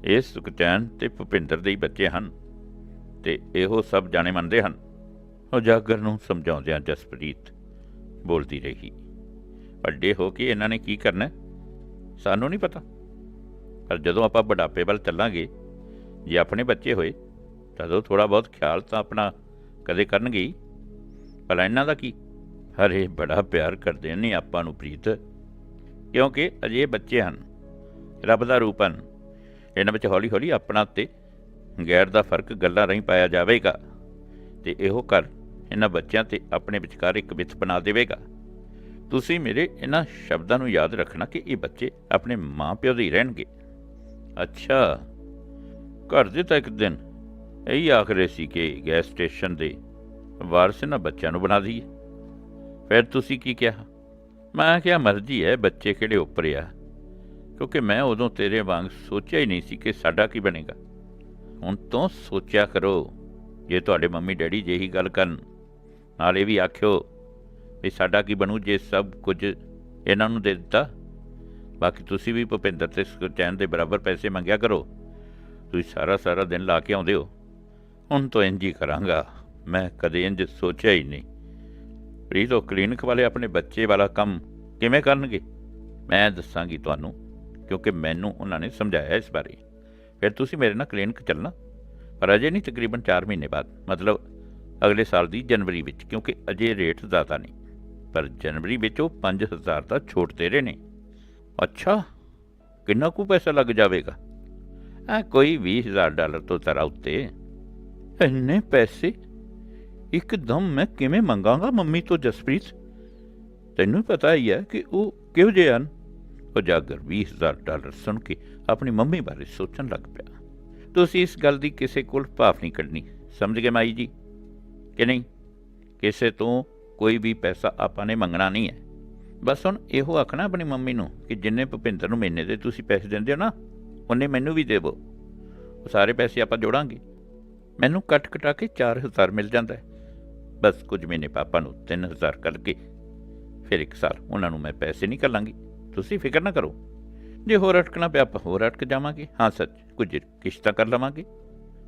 ਇਹ ਸੁਖਚੈਨ ਤੇ ਭੁਪਿੰਦਰ ਦੇ ਹੀ ਬੱਚੇ ਹਨ ਤੇ ਇਹੋ ਸਭ ਜਾਣੇ ਮੰਨਦੇ ਹਨ। ਉਜਾਗਰ ਨੂੰ ਸਮਝਾਉਂਦਿਆਂ ਜਸਪ੍ਰੀਤ ਬੋਲਦੀ ਰਹੀ। ਵੱਡੇ ਹੋ ਕੇ ਇਹਨਾਂ ਨੇ ਕੀ ਕਰਨਾ? ਸਾਨੂੰ ਨਹੀਂ ਪਤਾ। ਪਰ ਜਦੋਂ ਆਪਾਂ ਬੁਢਾਪੇ ਵੱਲ ਚੱਲਾਂਗੇ, ਜੇ ਆਪਣੇ ਬੱਚੇ ਹੋਏ ਤਦੋਂ ਥੋੜਾ ਬਹੁਤ ਖਿਆਲ ਤਾਂ ਆਪਣਾ ਕਦੇ ਕਰਨਗੇ ਹੀ। ਭਲਾ ਇਹਨਾਂ ਦਾ ਕੀ? ਹਰੇ, ਬੜਾ ਪਿਆਰ ਕਰਦੇ ਨੇ ਆਪਾਂ ਨੂੰ ਪ੍ਰੀਤ। ਕਿਉਂਕਿ ਅਜੇ ਬੱਚੇ ਹਨ, ਰੱਬ ਦਾ ਰੂਪ ਹਨ। ਇਹਨਾਂ ਵਿੱਚ ਹੌਲੀ ਹੌਲੀ ਆਪਣਾ ਤੇ ਗੈਰ ਦਾ ਫ਼ਰਕ ਗੱਲਾਂ ਰਾਹੀਂ ਪਾਇਆ ਜਾਵੇਗਾ ਤੇ ਇਹੋ ਕਰ ਇਹਨਾਂ ਬੱਚਿਆਂ ਤੇ ਆਪਣੇ ਵਿਚਕਾਰ ਇੱਕ ਵਿਥ ਬਣਾ ਦੇਵੇਗਾ। ਤੁਸੀਂ ਮੇਰੇ ਇਹਨਾਂ ਸ਼ਬਦਾਂ ਨੂੰ ਯਾਦ ਰੱਖਣਾ ਕਿ ਇਹ ਬੱਚੇ ਆਪਣੇ ਮਾਂ-ਪਿਓ ਦੇ ਹੀ ਰਹਿਣਗੇ। ਅੱਛਾ, ਘਰ ਦੇ ਤਾਂ ਇੱਕ ਦਿਨ ਇਹੀ ਆਖ ਰਹੇ ਸੀ ਕਿ ਗੈਸ ਸਟੇਸ਼ਨ ਦੇ ਵਾਰਸ ਨਾ ਬੱਚਿਆਂ ਨੂੰ ਬਣਾ ਦਈਏ। ਫਿਰ ਤੁਸੀਂ ਕੀ ਕਿਹਾ? ਮੈਂ ਕਿਹਾ, ਮਰਜ਼ੀ ਹੈ, ਬੱਚੇ ਕਿਹੜੇ ਉੱਪਰ ਆ? ਕਿਉਂਕਿ ਮੈਂ ਉਦੋਂ ਤੇਰੇ ਵਾਂਗ ਸੋਚਿਆ ਹੀ ਨਹੀਂ ਸੀ ਕਿ ਸਾਡਾ ਕੀ ਬਣੇਗਾ। ਹੁਣ ਤੋਂ ਸੋਚਿਆ ਕਰੋ, ਜੇ ਤੁਹਾਡੇ ਮੰਮੀ ਡੈਡੀ ਜਿਹੀ ਗੱਲ ਕਰਨ। ਨਾਲੇ ਵੀ ਆਖਿਓ ਵੀ ਸਾਡਾ ਕੀ ਬਣੂ ਜੇ ਸਭ ਕੁਝ ਇਹਨਾਂ ਨੂੰ ਦੇ ਦਿੱਤਾ। ਬਾਕੀ ਤੁਸੀਂ ਵੀ ਭੁਪਿੰਦਰ ਤੇ ਸੁਚੈਨ ਦੇ ਬਰਾਬਰ ਪੈਸੇ ਮੰਗਿਆ ਕਰੋ। ਤੁਸੀਂ ਸਾਰਾ ਸਾਰਾ ਦਿਨ ਲਾ ਕੇ ਆਉਂਦੇ ਹੋ। ਹੁਣ ਤੋਂ ਇੰਜ ਹੀ ਕਰਾਂਗਾ। ਮੈਂ ਕਦੇ ਇੰਜ ਸੋਚਿਆ ਹੀ ਨਹੀਂ। ਪ੍ਰੀਤ, ਉਹ ਕਲੀਨਿਕ ਵਾਲੇ ਆਪਣੇ ਬੱਚੇ ਵਾਲਾ ਕੰਮ ਕਿਵੇਂ ਕਰਨਗੇ? ਮੈਂ ਦੱਸਾਂਗੀ ਤੁਹਾਨੂੰ, ਕਿਉਂਕਿ ਮੈਨੂੰ ਉਹਨਾਂ ਨੇ ਸਮਝਾਇਆ ਇਸ ਬਾਰੇ। ਫਿਰ ਤੁਸੀਂ ਮੇਰੇ ਨਾਲ ਕਲੀਨਿਕ ਚੱਲਣਾ? ਪਰ ਅਜੇ ਨਹੀਂ, ਤਕਰੀਬਨ 4 ਮਹੀਨੇ ਬਾਅਦ, ਮਤਲਬ ਅਗਲੇ ਸਾਲ ਦੀ ਜਨਵਰੀ ਵਿੱਚ, ਕਿਉਂਕਿ ਅਜੇ ਰੇਟ ਜ਼ਿਆਦਾ ਨਹੀਂ। ਪਰ ਜਨਵਰੀ ਵਿੱਚ ਉਹ 5000 ਦਾ ਛੋਟ ਦੇ ਰਹੇ ਨੇ। ਅੱਛਾ, ਕਿੰਨਾ ਕੁ ਪੈਸਾ ਲੱਗ ਜਾਵੇਗਾ? ਆ ਕੋਈ 20000 ਡਾਲਰ ਤੋਂ ਤਰਾ ਉੱਤੇ। ਇੰਨੇ ਪੈਸੇ? ਇੱਕਦਮ ਮੈਂ ਕਿਵੇਂ ਮੰਗਾਂਗਾ ਮੰਮੀ ਤੋਂ ਜਸਪ੍ਰੀਤ? ਤੈਨੂੰ ਪਤਾ ਹੀ ਹੈ ਕਿ ਉਹ ਕਿਹੋ ਜਿਹੇ ਹਨ। ਉਜਾਗਰ 20000 ਡਾਲਰ ਸੁਣ ਕੇ ਆਪਣੀ ਮੰਮੀ ਬਾਰੇ ਸੋਚਣ ਲੱਗ ਪਿਆ। ਤੁਸੀਂ ਇਸ ਗੱਲ ਦੀ ਕਿਸੇ ਕੋਲ ਭਾਫ ਨਹੀਂ ਕੱਢਣੀ, ਸਮਝ ਗਏ ਮਾਈ ਜੀ? ਕਿ ਨਹੀਂ? ਕਿਸੇ ਤੋਂ ਕੋਈ ਵੀ ਪੈਸਾ ਆਪਾਂ ਨੇ ਮੰਗਣਾ ਨਹੀਂ ਹੈ। ਬਸ ਹੁਣ ਇਹੋ ਆਖਣਾ ਆਪਣੀ ਮੰਮੀ ਨੂੰ ਕਿ ਜਿੰਨੇ ਭੁਪਿੰਦਰ ਨੂੰ ਮਹੀਨੇ ਦੇ ਤੁਸੀਂ ਪੈਸੇ ਦਿੰਦੇ ਹੋ ਨਾ, ਉਹਨੇ ਮੈਨੂੰ ਵੀ ਦੇਵੋ। ਉਹ ਸਾਰੇ ਪੈਸੇ ਆਪਾਂ ਜੋੜਾਂਗੇ। ਮੈਨੂੰ ਕੱਟ ਕਟਾ ਕੇ 4000 ਮਿਲ ਜਾਂਦਾ ਹੈ। ਬਸ ਕੁਝ ਮਹੀਨੇ ਪਾਪਾ ਨੂੰ 3000 ਕਰਕੇ ਫਿਰ ਇੱਕ ਸਾਲ ਉਹਨਾਂ ਨੂੰ ਮੈਂ ਪੈਸੇ ਨਹੀਂ ਕੱਲਾਂਗੀ ਤੁਸੀਂ ਫਿਕਰ ਨਾ ਕਰੋ। ਜੇ ਹੋਰ ਅਟਕਣਾ ਪਿਆ ਆਪਾਂ ਹੋਰ ਅਟਕ ਜਾਵਾਂਗੇ। ਹਾਂ ਸੱਚ, ਕੁਝ ਕਿਸ਼ਤਾਂ ਕਰ ਲਵਾਂਗੇ।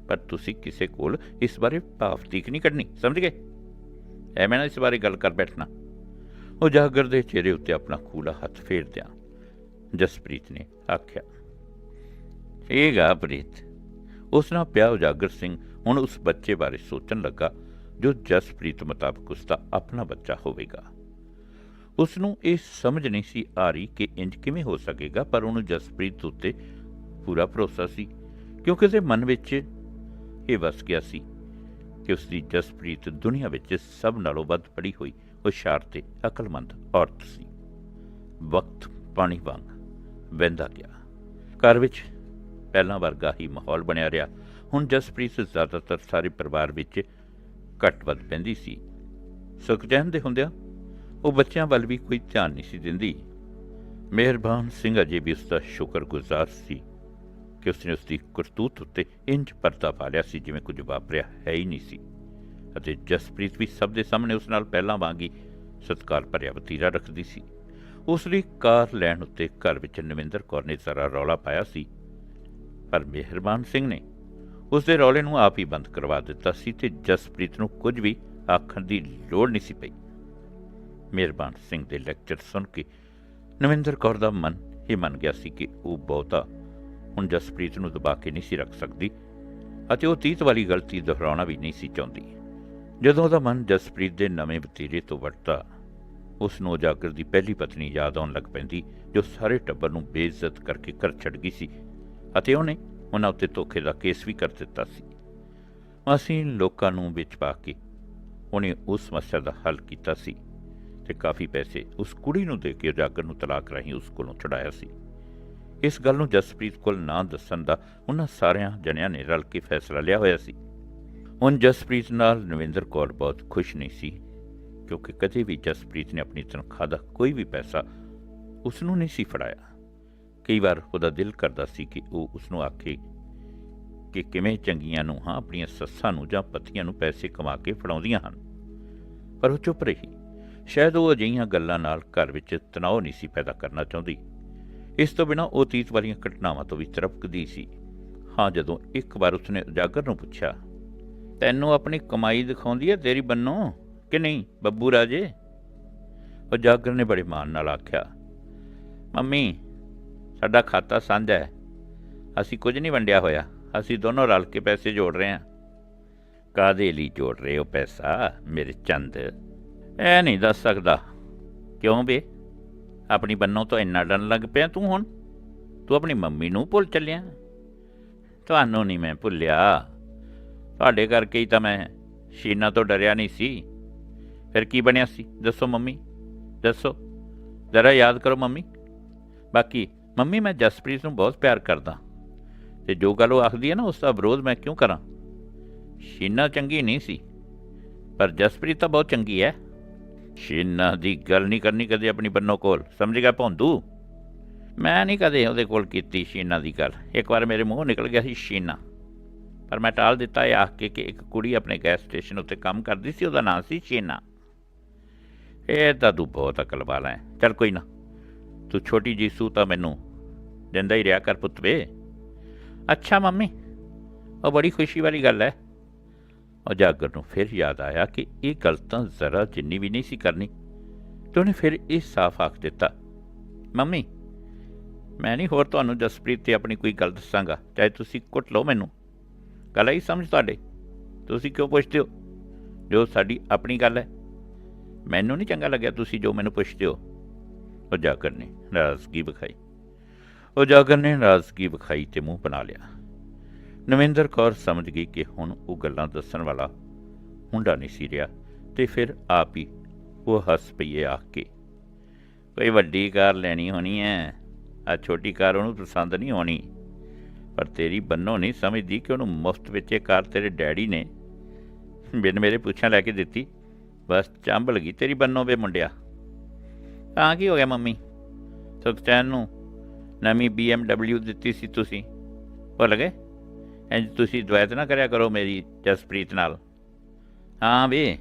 ਪਰ ਤੁਸੀਂ ਕਿਸੇ ਕੋਲ ਇਸ ਬਾਰੇ ਭਾਵਤੀਕ ਨਹੀਂ ਕੱਢਣੀ, ਸਮਝ ਗਏ? ਐਵੇਂ ਨਾ ਇਸ ਬਾਰੇ ਗੱਲ ਕਰ ਬੈਠਣਾ। ਉਜਾਗਰ ਦੇ ਚਿਹਰੇ ਉੱਤੇ ਆਪਣਾ ਖੂਲਾ ਹੱਥ ਫੇਰਦਿਆਂ ਜਸਪ੍ਰੀਤ ਨੇ ਆਖਿਆ ਠੀਕ ਆ ਪ੍ਰੀਤ। ਉਸ ਨਾਲ ਪਿਆ ਉਜਾਗਰ ਸਿੰਘ ਹੁਣ ਉਸ ਬੱਚੇ ਬਾਰੇ ਸੋਚਣ ਲੱਗਾ ਜੋ ਜਸਪ੍ਰੀਤ ਮੁਤਾਬਕ ਉਸ ਦਾ ਆਪਣਾ ਬੱਚਾ ਹੋਵੇਗਾ। ਉਸ ਨੂੰ ਇਹ ਸਮਝ ਨਹੀਂ ਸੀ ਆ ਰਹੀ ਕਿ ਇੰਜ ਕਿਵੇਂ ਹੋ ਸਕੇਗਾ, ਪਰ ਉਹਨੂੰ ਜਸਪ੍ਰੀਤ ਉੱਤੇ ਪੂਰਾ ਭਰੋਸਾ ਸੀ, ਕਿਉਂਕਿ ਉਸਦੇ ਮਨ ਵਿੱਚ ਇਹ ਵਸ ਗਿਆ ਸੀ ਕਿ ਉਸ ਦੀ ਜਸਪ੍ਰੀਤ ਦੁਨੀਆ ਵਿੱਚ ਸਭ ਨਾਲੋਂ ਵੱਧ ਪੜ੍ਹੀ ਹੋਈ ਹੁਸ਼ਿਆਰ ਤੇ ਅਕਲਮੰਦ ਔਰਤ ਸੀ। ਵਕਤ ਪਾਣੀ ਵਾਂਗ ਵਹਿੰਦਾ ਗਿਆ। ਘਰ ਵਿੱਚ ਪਹਿਲਾਂ ਵਰਗਾ ਹੀ ਮਾਹੌਲ ਬਣਿਆ ਰਿਹਾ। ਹੁਣ ਜਸਪ੍ਰੀਤ ਜ਼ਿਆਦਾਤਰ ਸਾਰੇ ਪਰਿਵਾਰ ਵਿੱਚ ਘੱਟ ਵੱਧ ਪੈਂਦੀ ਸੀ। ਸੁਖਚੈਨ ਦੇ ਹੁੰਦਿਆਂ ਉਹ ਬੱਚਿਆਂ ਵੱਲ ਵੀ ਕੋਈ ਧਿਆਨ ਨਹੀਂ ਸੀ ਦਿੰਦੀ। ਮਿਹਰਬਾਨ ਸਿੰਘ ਅਜੇ ਵੀ ਉਸ ਦਾ ਸ਼ੁਕਰਗੁਜ਼ਾਰ ਸੀ ਕਿ ਉਸਨੇ ਉਸ ਦੀ ਕਰਤੂਤ ਉੱਤੇ ਇੰਜ ਪਰਦਾ ਪਾ ਲਿਆ ਸੀ ਜਿਵੇਂ ਕੁਝ ਵਾਪਰਿਆ ਹੈ ਹੀ ਨਹੀਂ ਸੀ ਅਤੇ ਜਸਪ੍ਰੀਤ ਵੀ ਸਭ ਦੇ ਸਾਹਮਣੇ ਉਸ ਨਾਲ ਪਹਿਲਾਂ ਵਾਂਗੀ ਸਤਕਾਰ ਭਰਿਆ ਵਤੀਰਾ ਰੱਖਦੀ ਸੀ। ਉਸ ਲਈ ਕਾਰ ਲੈਣ ਉੱਤੇ ਘਰ ਵਿੱਚ ਨਵਿੰਦਰ ਕੌਰ ਨੇ ਜ਼ਰਾ ਰੌਲਾ ਪਾਇਆ ਸੀ। ਪਰ ਮਿਹਰਬਾਨ ਸਿੰਘ ਨੇ ਉਸ ਦੇ ਰੌਲੇ ਨੂੰ ਆਪ ਹੀ ਬੰਦ ਕਰਵਾ ਦਿੱਤਾ ਸੀ ਤੇ ਜਸਪ੍ਰੀਤ ਨੂੰ ਕੁਝ ਵੀ ਆਖਣ ਦੀ ਲੋੜ ਨਹੀਂ ਸੀ ਪਈ। ਮਿਹਰਬਾਨ ਸਿੰਘ ਦੇ ਲੈਕਚਰ ਸੁਣ ਕੇ ਨਵਿੰਦਰ ਕੌਰ ਦਾ ਮਨ ਹੀ ਮੰਨ ਗਿਆ ਸੀ ਕਿ ਉਹ ਬਹੁਤਾ ਹੁਣ ਜਸਪ੍ਰੀਤ ਨੂੰ ਦਬਾ ਕੇ ਨਹੀਂ ਸੀ ਰੱਖ ਸਕਦੀ ਅਤੇ ਉਹ ਤੀਤ ਵਾਲੀ ਗਲਤੀ ਦੁਹਰਾਉਣਾ ਵੀ ਨਹੀਂ ਸੀ ਚਾਹੁੰਦੀ। ਜਦੋਂ ਉਹਦਾ ਮਨ ਜਸਪ੍ਰੀਤ ਦੇ ਨਵੇਂ ਵਤੀਰੇ ਤੋਂ ਵਟਦਾ, ਉਸ ਨੂੰ ਉਜਾਗਰ ਦੀ ਪਹਿਲੀ ਪਤਨੀ ਯਾਦ ਆਉਣ ਲੱਗ ਪੈਂਦੀ, ਜੋ ਸਾਰੇ ਟੱਬਰ ਨੂੰ ਬੇਇੱਜ਼ਤ ਕਰਕੇ ਘਰ ਛੱਡ ਗਈ ਸੀ ਅਤੇ ਉਹਨੇ ਉਹਨਾਂ ਉੱਤੇ ਧੋਖੇ ਦਾ ਕੇਸ ਵੀ ਕਰ ਦਿੱਤਾ ਸੀ। ਅਸੀਂ ਲੋਕਾਂ ਨੂੰ ਵਿੱਚ ਪਾ ਕੇ ਉਹਨੇ ਉਸ ਸਮੱਸਿਆ ਦਾ ਹੱਲ ਕੀਤਾ ਸੀ ਤੇ ਕਾਫੀ ਪੈਸੇ ਉਸ ਕੁੜੀ ਨੂੰ ਦੇ ਕੇ ਉਜਾਗਰ ਨੂੰ ਤਲਾਕ ਰਾਹੀਂ ਉਸ ਕੋਲੋਂ ਛੁਡਾਇਆ ਸੀ। ਇਸ ਗੱਲ ਨੂੰ ਜਸਪ੍ਰੀਤ ਕੋਲ ਨਾ ਦੱਸਣ ਦਾ ਉਹਨਾਂ ਸਾਰਿਆਂ ਜਣਿਆਂ ਨੇ ਰਲ ਕੇ ਫੈਸਲਾ ਲਿਆ ਹੋਇਆ ਸੀ। ਹੁਣ ਜਸਪ੍ਰੀਤ ਨਾਲ ਨਵਿੰਦਰ ਕੌਰ ਬਹੁਤ ਖੁਸ਼ ਨਹੀਂ ਸੀ, ਕਿਉਂਕਿ ਕਦੇ ਵੀ ਜਸਪ੍ਰੀਤ ਨੇ ਆਪਣੀ ਤਨਖਾਹ ਦਾ ਕੋਈ ਵੀ ਪੈਸਾ ਉਸ ਨੂੰ ਨਹੀਂ ਸੀ ਫੜਾਇਆ। ਕਈ ਵਾਰ ਉਹਦਾ ਦਿਲ ਕਰਦਾ ਸੀ ਕਿ ਉਹ ਉਸ ਨੂੰ ਆਖੇ ਕਿ ਕਿਵੇਂ ਚੰਗੀਆਂ ਨੂੰ ਹਾਂ ਆਪਣੀਆਂ ਸੱਸਾਂ ਨੂੰ ਜਾਂ ਪਤੀਆਂ ਨੂੰ ਪੈਸੇ ਕਮਾ ਕੇ ਫੜਾਉਂਦੀਆਂ ਹਨ। ਪਰ ਉਹ ਚੁੱਪ ਰਹੀ। ਸ਼ਾਇਦ ਉਹ ਅਜਿਹੀਆਂ ਗੱਲਾਂ ਨਾਲ ਘਰ ਵਿੱਚ ਤਣਾਅ ਨਹੀਂ ਸੀ ਪੈਦਾ ਕਰਨਾ ਚਾਹੁੰਦੀ। ਇਸ ਤੋਂ ਬਿਨਾਂ ਉਹ ਤੀਤ ਵਾਲੀਆਂ ਘਟਨਾਵਾਂ ਤੋਂ ਵੀ ਤਰਪਕਦੀ ਸੀ। ਹਾਂ, ਜਦੋਂ ਇੱਕ ਵਾਰ ਉਸਨੇ ਉਜਾਗਰ ਨੂੰ ਪੁੱਛਿਆ, ਤੈਨੂੰ ਆਪਣੀ ਕਮਾਈ ਦਿਖਾਉਂਦੀ ਹੈ ਤੇਰੀ ਬੰਨੋ ਕਿ ਨਹੀਂ, ਬੱਬੂ ਰਾਜੇ? ਉਜਾਗਰ ਨੇ ਬੜੇ ਮਾਣ ਨਾਲ ਆਖਿਆ, ਮੰਮੀ ਸਾਡਾ ਖਾਤਾ ਸਾਂਝਾ ਹੈ। ਅਸੀਂ ਕੁਝ ਨਹੀਂ ਵੰਡਿਆ ਹੋਇਆ। ਅਸੀਂ ਦੋਨੋਂ ਰਲ ਕੇ ਪੈਸੇ ਜੋੜ ਰਹੇ ਹਾਂ। ਕਾਦੇ ਲਈ ਜੋੜ ਰਹੇ ਹੋ ਪੈਸਾ, ਮੇਰੇ ਚੰਦ? ਇਹ ਨਹੀਂ ਦੱਸ ਸਕਦਾ। ਕਿਉਂ ਬੇ? ਆਪਣੀ ਬੰਨੋਂ ਤੋਂ ਇੰਨਾ ਡਰਨ ਲੱਗ ਪਿਆ ਤੂੰ ਹੁਣ? ਤੂੰ ਆਪਣੀ ਮੰਮੀ ਨੂੰ ਭੁੱਲ ਚੱਲਿਆ। ਤੁਹਾਨੂੰ ਨਹੀਂ ਮੈਂ ਭੁੱਲਿਆ। ਤੁਹਾਡੇ ਕਰਕੇ ਹੀ ਤਾਂ ਮੈਂ ਸ਼ੀਨਾ ਤੋਂ ਡਰਿਆ ਨਹੀਂ ਸੀ। ਫਿਰ ਕੀ ਬਣਿਆ ਸੀ? ਦੱਸੋ ਮੰਮੀ। ਦੱਸੋ। ਜ਼ਰਾ ਯਾਦ ਕਰੋ ਮੰਮੀ। ਬਾਕੀ ਮੰਮੀ, ਮੈਂ ਜਸਪ੍ਰੀਤ ਨੂੰ ਬਹੁਤ ਪਿਆਰ ਕਰਦਾ। ਤੇ ਜੋ ਗੱਲ ਉਹ ਆਖਦੀ ਹੈ ਨਾ, ਉਸ ਦਾ ਵਿਰੋਧ ਮੈਂ ਕਿਉਂ ਕਰਾਂ? ਸ਼ੀਨਾ ਚੰਗੀ ਨਹੀਂ ਸੀ। ਪਰ ਜਸਪ੍ਰੀਤ ਤਾਂ ਬਹੁਤ ਚੰਗੀ ਹੈ। ਸ਼ੀਨਾ ਦੀ ਗੱਲ ਨਹੀਂ ਕਰਨੀ ਕਦੇ ਆਪਣੀ ਬੰਨੋ ਕੋਲ। ਸਮਝ ਗਿਆ ਭੌਂਦੂ? ਮੈਂ ਨਹੀਂ ਕਦੇ ਉਹਦੇ ਕੋਲ ਕੀਤੀ ਸ਼ੀਨਾ ਦੀ ਗੱਲ। ਇੱਕ ਵਾਰ ਮੇਰੇ ਮੂੰਹੋਂ ਨਿਕਲ ਗਿਆ ਸੀ ਸ਼ੀਨਾ। ਪਰ ਮੈਂ ਟਾਲ ਦਿੱਤਾ ਇਹ ਆਖ ਕੇ ਕਿ ਇੱਕ ਕੁੜੀ ਆਪਣੇ ਗੈਸ ਸਟੇਸ਼ਨ ਉੱਤੇ ਕੰਮ ਕਰਦੀ ਸੀ, ਉਹਦਾ ਨਾਂ ਸੀ ਸ਼ੀਨਾ। ਇਹ ਤਾਂ ਤੂੰ ਬਹੁਤ ਅਕਲ ਵਾਲਾ ਹੈ। ਚਲ ਕੋਈ ਨਾ। ਤੂੰ ਛੋਟੀ ਜੀ ਸੂ ਤਾਂ ਮੈਨੂੰ ਦਿੰਦਾ ਹੀ ਰਿਹਾ ਕਰ ਪੁੱਤ ਵੇ। ਅੱਛਾ ਮੰਮੀ, ਉਹ ਬੜੀ ਖੁਸ਼ੀ ਵਾਲੀ ਗੱਲ ਹੈ। ਉਜਾਗਰ ਨੂੰ ਫਿਰ ਯਾਦ ਆਇਆ ਕਿ ਇਹ ਗੱਲ ਤਾਂ ਜ਼ਰਾ ਜਿੰਨੀ ਵੀ ਨਹੀਂ ਸੀ ਕਰਨੀ। ਤੇ ਉਹਨੇ ਫਿਰ ਇਹ ਸਾਫ਼ ਆਖ ਦਿੱਤਾ, ਮੰਮੀ, ਮੈਂ ਨਹੀਂ ਹੋਰ ਤੁਹਾਨੂੰ ਜਸਪ੍ਰੀਤ ਤੇ ਆਪਣੀ ਕੋਈ ਗੱਲ ਦੱਸਾਂਗਾ, ਚਾਹੇ ਤੁਸੀਂ ਕੁੱਟ ਲਓ ਮੈਨੂੰ। ਗੱਲ ਹੀ ਸਮਝ ਤੁਹਾਡੇ? ਤੁਸੀਂ ਕਿਉਂ ਪੁੱਛਦੇ ਹੋ? ਜੋ ਸਾਡੀ ਆਪਣੀ ਗੱਲ ਹੈ। ਮੈਨੂੰ ਨਹੀਂ ਚੰਗਾ ਲੱਗਿਆ ਤੁਸੀਂ ਜੋ ਮੈਨੂੰ ਪੁੱਛਦੇ ਹੋ। ਉਜਾਗਰ ਨੇ ਨਾਰਾਜ਼ਗੀ ਵਿਖਾਈ। ਉਜਾਗਰ ਨੇ ਨਾਰਾਜ਼ਗੀ ਵਿਖਾਈ ਤੇ ਮੂੰਹ ਬਣਾ ਲਿਆ। ਨਵਿੰਦਰ ਕੌਰ ਸਮਝ ਗਈ ਕਿ ਹੁਣ ਉਹ ਗੱਲਾਂ ਦੱਸਣ ਵਾਲਾ ਹੁੰਡਾ ਨਹੀਂ ਸੀ ਰਿਹਾ ਤੇ ਫਿਰ ਆਪ ਹੀ ਉਹ ਹੱਸ ਪਈਏ ਆਖ ਕੇ। ਕੋਈ ਵੱਡੀ ਕਾਰ ਲੈਣੀ ਹੋਣੀ ਹੈ ਆ ਛੋਟੀ ਕਾਰ ਉਹਨੂੰ ਪਸੰਦ ਨਹੀਂ ਆਉਣੀ। ਪਰ ਤੇਰੀ ਬੰਨੋ ਨਹੀਂ ਸਮਝਦੀ ਕਿ ਉਹਨੂੰ ਮੁਫਤ ਵਿੱਚ ਇਹ ਕਾਰ ਤੇਰੇ ਡੈਡੀ ਨੇ ਬਿਨ ਮੇਰੇ ਪੁੱਛਾਂ ਲੈ ਕੇ ਦਿੱਤੀ। ਬਸ ਚੰਬਲ ਗਈ ਤੇਰੀ ਬੰਨੋ ਵੇ ਮੁੰਡਿਆ। ਤਾਂ ਕੀ ਹੋ ਗਿਆ ਮੰਮੀ? ਸੁਖਚੈਨ ਨੂੰ ਨਵੀਂ BMW ਦਿੱਤੀ ਸੀ ਤੁਸੀਂ। ਭੁੱਲ ਗਏ? ਇੰਜ ਤੁਸੀਂ ਦੁਆਇਤ ਨਾ ਕਰਿਆ ਕਰੋ ਮੇਰੀ ਜਸਪ੍ਰੀਤ ਨਾਲ। ਹਾਂ ਵੇ,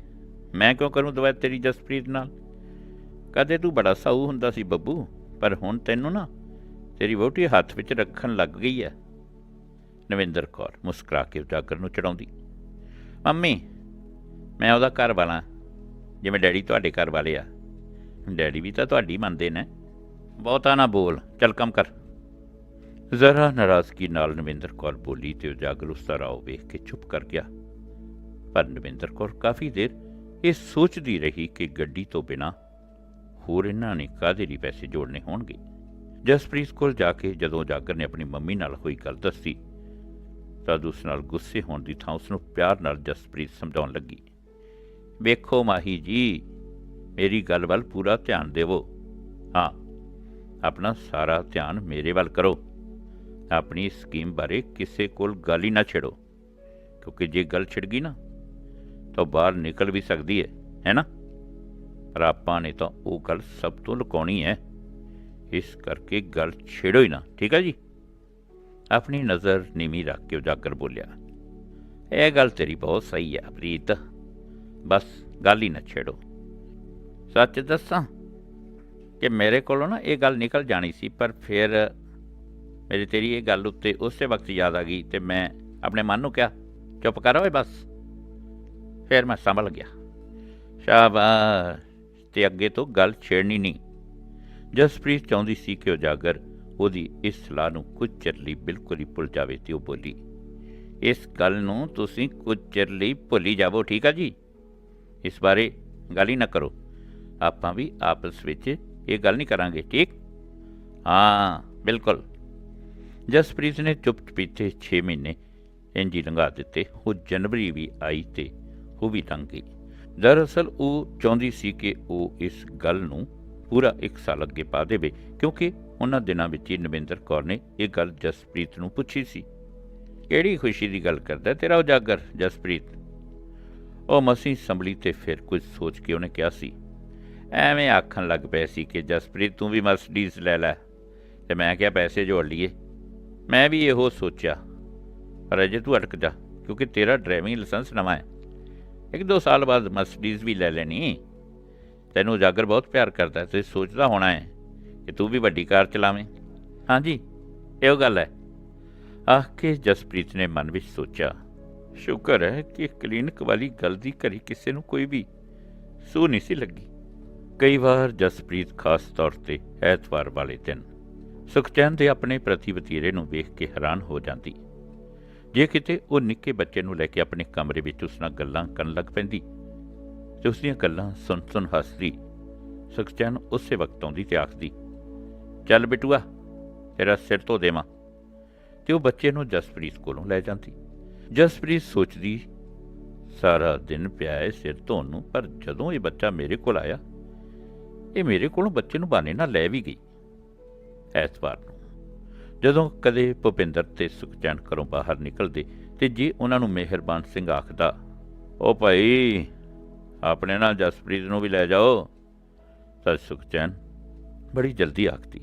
ਮੈਂ ਕਿਉਂ ਕਰੂੰ ਦੁਆਇਤ ਤੇਰੀ ਜਸਪ੍ਰੀਤ ਨਾਲ? ਕਦੇ ਤੂੰ ਬੜਾ ਸਾਊ ਹੁੰਦਾ ਸੀ ਬੱਬੂ, ਪਰ ਹੁਣ ਤੈਨੂੰ ਨਾ ਤੇਰੀ ਵੋਟੀ ਹੱਥ ਵਿੱਚ ਰੱਖਣ ਲੱਗ ਗਈ ਹੈ ਨਵਿੰਦਰ ਕੌਰ ਮੁਸਕਰਾ ਕੇ ਉਜਾਗਰ ਨੂੰ ਚੜਾਉਂਦੀ। ਮੰਮੀ, ਮੈਂ ਉਹਦਾ ਘਰ ਵਾਲਾ, ਜਿਵੇਂ ਡੈਡੀ ਤੁਹਾਡੇ ਘਰ ਵਾਲੇ ਆ। ਡੈਡੀ ਵੀ ਤਾਂ ਤੁਹਾਡੀ ਮੰਨਦੇ ਨੇ। ਬਹੁਤਾ ਨਾ ਬੋਲ, ਚੱਲ ਕੰਮ ਕਰ। ਜ਼ਰਾ ਨਾਰਾਜ਼ਗੀ ਨਾਲ ਨਵਿੰਦਰ ਕੌਰ ਬੋਲੀ ਤੇ ਉਜਾਗਰ ਉਸ ਦਾ ਰਾਹ ਵੇਖ ਕੇ ਚੁੱਪ ਕਰ ਗਿਆ। ਪਰ ਨਵਿੰਦਰ ਕੌਰ ਕਾਫੀ ਦੇਰ ਇਹ ਸੋਚਦੀ ਰਹੀ ਕਿ ਗੱਡੀ ਤੋਂ ਬਿਨਾ ਹੋਰ ਇਹਨਾਂ ਨੇ ਕਾਹਦੇ ਲਈ ਪੈਸੇ ਜੋੜਨੇ ਹੋਣਗੇ। ਜਸਪ੍ਰੀਤ ਕੋਲ ਜਾ ਕੇ ਜਦੋਂ ਉਜਾਗਰ ਨੇ ਆਪਣੀ ਮੰਮੀ ਨਾਲ ਹੋਈ ਗੱਲ ਦੱਸੀ, ਤਦ ਉਸ ਨਾਲ ਗੁੱਸੇ ਹੋਣ ਦੀ ਥਾਂ ਉਸ ਨੂੰ ਪਿਆਰ ਨਾਲ ਜਸਪ੍ਰੀਤ ਸਮਝਾਉਣ ਲੱਗੀ। ਵੇਖੋ ਮਾਹੀ ਜੀ, ਮੇਰੀ ਗੱਲ ਵੱਲ ਪੂਰਾ ਧਿਆਨ ਦੇਵੋ। ਹਾਂ ਆਪਣਾ ਸਾਰਾ ਧਿਆਨ ਮੇਰੇ ਵੱਲ ਕਰੋ। ਆਪਣੀ ਸਕੀਮ ਬਾਰੇ ਕਿਸੇ ਕੋਲ ਗੱਲ ਹੀ ਨਾ ਛੇੜੋ, ਕਿਉਂਕਿ ਜੇ ਗੱਲ ਛਿੜ ਗਈ ਨਾ, ਤਾਂ ਬਾਹਰ ਨਿਕਲ ਵੀ ਸਕਦੀ ਹੈ ਹੈ ਨਾ? ਪਰ ਆਪਾਂ ਨੇ ਤਾਂ ਉਹ ਗੱਲ ਸਭ ਤੋਂ ਲੁਕਾਉਣੀ ਹੈ। ਇਸ ਕਰਕੇ ਗੱਲ ਛੇੜੋ ਹੀ ਨਾ, ਠੀਕ ਹੈ ਜੀ? ਆਪਣੀ ਨਜ਼ਰ ਨੀਵੀਂ ਰੱਖ ਕੇ ਉਜਾਗਰ ਬੋਲਿਆ, ਇਹ ਗੱਲ ਤੇਰੀ ਬਹੁਤ ਸਹੀ ਹੈ, ਪ੍ਰੀਤ। ਬਸ ਗੱਲ ਹੀ ਨਾ ਛੇੜੋ। ਸੱਚ ਦੱਸਾਂ ਕਿ ਮੇਰੇ ਕੋਲੋਂ ਨਾ ਇਹ ਗੱਲ ਨਿਕਲ ਜਾਣੀ ਸੀ, ਪਰ ਫਿਰ ਮੇਰੀ ਤੇਰੀ ਇਹ ਗੱਲ ਉੱਤੇ ਉਸੇ ਵਕਤ ਯਾਦ ਆ ਗਈ ਤੇ ਮੈਂ ਆਪਣੇ ਮਨ ਨੂੰ ਕਿਹਾ, ਚੁੱਪ ਕਰ ਓਏ ਬਸ। ਫਿਰ ਮੈਂ ਸੰਭਲ ਗਿਆ। ਸ਼ਾਬਾਸ਼। ਤੇ ਅੱਗੇ ਤੋਂ ਗੱਲ ਛੇੜਨੀ ਨਹੀਂ। ਜਸਪ੍ਰੀਤ ਚਾਹੁੰਦੀ ਸੀ ਕਿ ਉਹ ਜਾਗਰ ਉਹਦੀ ਇਸ ਸਲਾਹ ਨੂੰ ਕੁਝ ਚਿਰ ਲਈ ਬਿਲਕੁਲ ਹੀ ਭੁੱਲ ਜਾਵੇ ਤੇ ਉਹ ਬੋਲੀ, ਇਸ ਗੱਲ ਨੂੰ ਤੁਸੀਂ ਕੁਝ ਚਿਰ ਲਈ ਭੁੱਲੀ ਜਾਵੋ, ਠੀਕ ਆ ਜੀ? ਇਸ ਬਾਰੇ ਗੱਲ ਹੀ ਨਾ ਕਰੋ। ਆਪਾਂ ਵੀ ਆਪਸ ਵਿੱਚ ਇਹ ਗੱਲ ਨਹੀਂ ਕਰਾਂਗੇ, ਠੀਕ? ਹਾਂ, ਬਿਲਕੁਲ। ਜਸਪ੍ਰੀਤ ਨੇ ਚੁੱਪ ਚਪੀਤੇ 6 ਮਹੀਨੇ ਇੰਜੀ ਲੰਘਾ ਦਿੱਤੇ। ਉਹ ਜਨਵਰੀ ਵੀ ਆਈ ਤੇ ਉਹ ਵੀ ਲੰਘ ਗਈ। ਦਰਅਸਲ ਉਹ ਚਾਹੁੰਦੀ ਸੀ ਕਿ ਉਹ ਇਸ ਗੱਲ ਨੂੰ ਪੂਰਾ 1 ਸਾਲ ਅੱਗੇ ਪਾ ਦੇਵੇ, ਕਿਉਂਕਿ ਉਹਨਾਂ ਦਿਨਾਂ ਵਿੱਚ ਹੀ ਨਵਿੰਦਰ ਕੌਰ ਨੇ ਇਹ ਗੱਲ ਜਸਪ੍ਰੀਤ ਨੂੰ ਪੁੱਛੀ ਸੀ। ਕਿਹੜੀ ਖੁਸ਼ੀ ਦੀ ਗੱਲ ਕਰਦਾ ਤੇਰਾ ਉਜਾਗਰ, ਜਸਪ੍ਰੀਤ? ਉਹ ਮਸੀਂ ਸੰਭਲੀ ਤੇ ਫਿਰ ਕੁਝ ਸੋਚ ਕੇ ਉਹਨੇ ਕਿਹਾ ਸੀ ਐਵੇਂ ਆਖਣ ਲੱਗ ਪਏ ਸੀ ਕਿ ਜਸਪ੍ਰੀਤ ਤੂੰ ਵੀ ਮਰਸੀਡੀਜ਼ ਲੈ ਲੈ ਤੇ ਮੈਂ ਕਿਹਾ ਪੈਸੇ ਜੋੜ ਲਈਏ। ਮੈਂ ਵੀ ਇਹੋ ਸੋਚਿਆ। ਪਰ ਅਜੇ ਤੂੰ ਅਟਕ ਜਾ, ਕਿਉਂਕਿ ਤੇਰਾ ਡਰਾਈਵਿੰਗ ਲਾਇਸੈਂਸ ਨਵਾਂ ਹੈ। ਇੱਕ ਦੋ ਸਾਲ ਬਾਅਦ ਮਰਸੀਡੀਜ਼ ਵੀ ਲੈ ਲੈਣੀ। ਤੈਨੂੰ ਉਜਾਗਰ ਬਹੁਤ ਪਿਆਰ ਕਰਦਾ ਹੈ, ਤੇ ਸੋਚਦਾ ਹੋਣਾ ਹੈ ਕਿ ਤੂੰ ਵੀ ਵੱਡੀ ਕਾਰ ਚਲਾਵੇਂ। ਹਾਂਜੀ, ਇਹੋ ਗੱਲ ਹੈ। ਆਖ ਕੇ ਜਸਪ੍ਰੀਤ ਨੇ ਮਨ ਵਿੱਚ ਸੋਚਿਆ, ਸ਼ੁਕਰ ਹੈ ਕਿ ਕਲੀਨਿਕ ਵਾਲੀ ਗੱਲ ਦੀ ਘਰੀ ਕਿਸੇ ਨੂੰ ਕੋਈ ਵੀ ਸੂ ਨਹੀਂ ਸੀ ਲੱਗੀ। ਕਈ ਵਾਰ ਜਸਪ੍ਰੀਤ ਖਾਸ ਤੌਰ ਤੇ ਐਤਵਾਰ ਵਾਲੇ ਦਿਨ, ਸੁਖਚੈਨ ਦੇ ਆਪਣੇ ਪ੍ਰਤੀ ਵਤੀਰੇ ਨੂੰ ਵੇਖ ਕੇ ਹੈਰਾਨ ਹੋ ਜਾਂਦੀ। ਜੇ ਕਿਤੇ ਉਹ ਨਿੱਕੇ ਬੱਚੇ ਨੂੰ ਲੈ ਕੇ ਆਪਣੇ ਕਮਰੇ ਵਿੱਚ ਉਸ ਨਾਲ ਗੱਲਾਂ ਕਰਨ ਲੱਗ ਪੈਂਦੀ, ਤੇ ਉਸ ਦੀਆਂ ਗੱਲਾਂ ਸੁਣ ਸੁਣ ਹੱਸਦੀ, ਸੁਖਚੈਨ ਉਸੇ ਵਕਤ ਆਉਂਦੀ ਤੇ ਆਖਦੀ, ਚੱਲ ਬਿਟੂਆ, ਤੇਰਾ ਸਿਰ ਧੋ ਦੇਵਾਂ। ਤੇ ਉਹ ਬੱਚੇ ਨੂੰ ਜਸਪ੍ਰੀਤ ਕੋਲੋਂ ਲੈ ਜਾਂਦੀ। ਜਸਪ੍ਰੀਤ ਸੋਚਦੀ, ਸਾਰਾ ਦਿਨ ਪਿਆ ਹੈ ਸਿਰ ਧੋਣ ਨੂੰ, ਪਰ ਜਦੋਂ ਇਹ ਬੱਚਾ ਮੇਰੇ ਕੋਲ ਆਇਆ ਇਹ ਮੇਰੇ ਕੋਲੋਂ ਬੱਚੇ ਨੂੰ ਬਾਨੇ ਨਾਲ ਲੈ ਵੀ ਗਈ। ਐਤਵਾਰ ਨੂੰ। ਜਦੋਂ ਕਦੇ ਭੁਪਿੰਦਰ ਤੇ ਸੁਖਚੈਨ ਘਰੋਂ ਬਾਹਰ ਨਿਕਲਦੇ ਤੇ ਜੇ ਉਹਨਾਂ ਨੂੰ ਮਿਹਰਬਾਨ ਸਿੰਘ ਆਖਦਾ ਉਹ ਭਾਈ, ਆਪਣੇ ਨਾਲ ਜਸਪ੍ਰੀਤ ਨੂੰ ਵੀ ਲੈ ਜਾਓ, ਤਾਂ ਸੁਖਚੈਨ ਬੜੀ ਜਲਦੀ ਆਖਦੀ,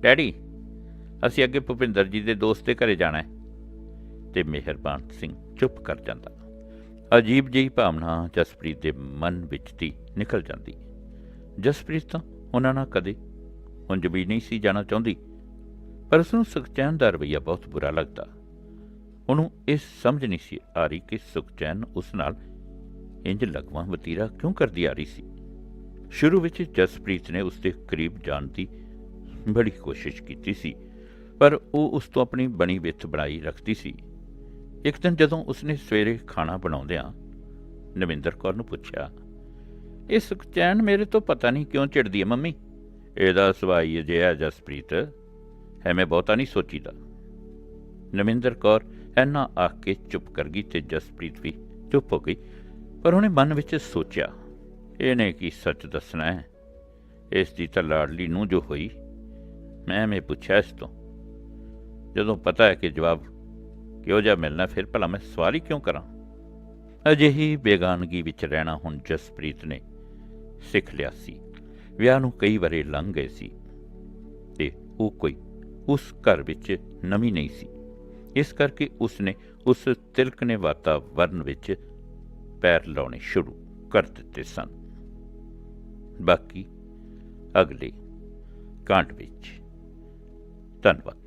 ਡੈਡੀ, ਅਸੀਂ ਅੱਗੇ ਭੁਪਿੰਦਰ ਜੀ ਦੇ ਦੋਸਤ ਦੇ ਘਰੇ ਜਾਣਾ ਹੈ। ਤੇ ਮਿਹਰਬਾਨ ਸਿੰਘ ਚੁੱਪ ਕਰ ਜਾਂਦਾ। ਅਜੀਬ ਜਿਹੀ ਭਾਵਨਾ ਜਸਪ੍ਰੀਤ ਦੇ ਮਨ ਵਿੱਚ ਦੀ ਨਿਕਲ ਜਾਂਦੀ। ਜਸਪ੍ਰੀਤ ਤਾਂ ਉਹਨਾਂ ਨਾਲ ਕਦੇ ਉਂਝ ਵੀ ਨਹੀਂ ਸੀ ਜਾਣਾ ਚਾਹੁੰਦੀ। ਪਰ ਉਸ ਨੂੰ ਸੁਖਚੈਨ ਦਾ ਰਵੱਈਆ ਬਹੁਤ ਬੁਰਾ ਲੱਗਦਾ। ਉਹਨੂੰ ਇਹ ਸਮਝ ਨਹੀਂ ਸੀ ਆ ਰਹੀ ਕਿ ਸੁਖਚੈਨ ਉਸ ਨਾਲ ਇੰਜ ਲਗਵਾ ਵਤੀਰਾ ਕਿਉਂ ਕਰਦੀ ਆ ਰਹੀ ਸੀ। ਸ਼ੁਰੂ ਵਿੱਚ ਜਸਪ੍ਰੀਤ ਨੇ ਉਸ ਦੇ ਕਰੀਬ ਜਾਣ ਦੀ ਬੜੀ ਕੋਸ਼ਿਸ਼ ਕੀਤੀ ਸੀ, ਪਰ ਉਹ ਉਸ ਤੋਂ ਆਪਣੀ ਬਣੀ ਵਿੱਥ ਬਣਾਈ ਰੱਖਦੀ ਸੀ। ਇੱਕ ਦਿਨ ਜਦੋਂ ਉਸਨੇ ਸਵੇਰੇ ਖਾਣਾ ਬਣਾਉਂਦਿਆਂ ਨਵਿੰਦਰ ਕੌਰ ਨੂੰ ਪੁੱਛਿਆ ਇਹ ਸੁਖਚੈਨ ਮੇਰੇ ਤੋਂ ਪਤਾ ਨਹੀਂ ਕਿਉਂ ਚਿੜਦੀ ਹੈ ਮੰਮੀ? ਇਹਦਾ ਸੁਭਾਅ ਹੀ ਅਜਿਹਾ ਜਸਪ੍ਰੀਤ ਐਵੇਂ ਬਹੁਤਾ ਨਹੀਂ ਸੋਚੀਦਾ। ਨਮਿੰਦਰ ਕੌਰ ਐਨਾ ਆਖ ਕੇ ਚੁੱਪ ਕਰ ਗਈ ਤੇ ਜਸਪ੍ਰੀਤ ਵੀ ਚੁੱਪ ਹੋ ਗਈ। ਪਰ ਉਹਨੇ ਮਨ ਵਿੱਚ ਸੋਚਿਆ, ਇਹਨੇ ਕੀ ਸੱਚ ਦੱਸਣਾ ਹੈ? ਇਸ ਦੀ ਤਾਂ ਲਾਡਲੀ ਨੂੰ ਜੋ ਹੋਈ, ਮੈਂ ਮੈਂ ਪੁੱਛਿਆ ਇਸ ਤੋਂ। ਜਦੋਂ ਪਤਾ ਹੈ ਕਿ ਜਵਾਬ ਕਿਹੋ ਜਿਹਾ ਮਿਲਣਾ, ਫਿਰ ਭਲਾ ਮੈਂ ਸਵਾਲ ਹੀ ਕਿਉਂ ਕਰਾਂ? ਅਜਿਹੀ ਬੇਗਾਨਗੀ ਵਿੱਚ ਰਹਿਣਾ ਹੁਣ ਜਸਪ੍ਰੀਤ ਨੇ ਸਿੱਖ ਲਿਆ ਸੀ। ਵਿਆਹ ਨੂੰ ਕਈ ਵਾਰੇ ਲੰਘ ਗਏ ਸੀ ਤੇ ਉਹ ਕੋਈ ਉਸ ਘਰ ਵਿੱਚ ਨਵੀਂ ਨਹੀਂ ਸੀ। ਇਸ ਕਰਕੇ ਉਸ ਨੇ ਉਸ ਤਿਲਕਨੇ ਵਾਤਾਵਰਨ ਵਿੱਚ ਪੈਰ ਲਾਉਣੇ ਸ਼ੁਰੂ ਕਰ ਦਿੱਤੇ ਸਨ। ਬਾਕੀ ਅਗਲੇ ਕਾਂਡ ਵਿੱਚ ਧੰਨਵਾਦ।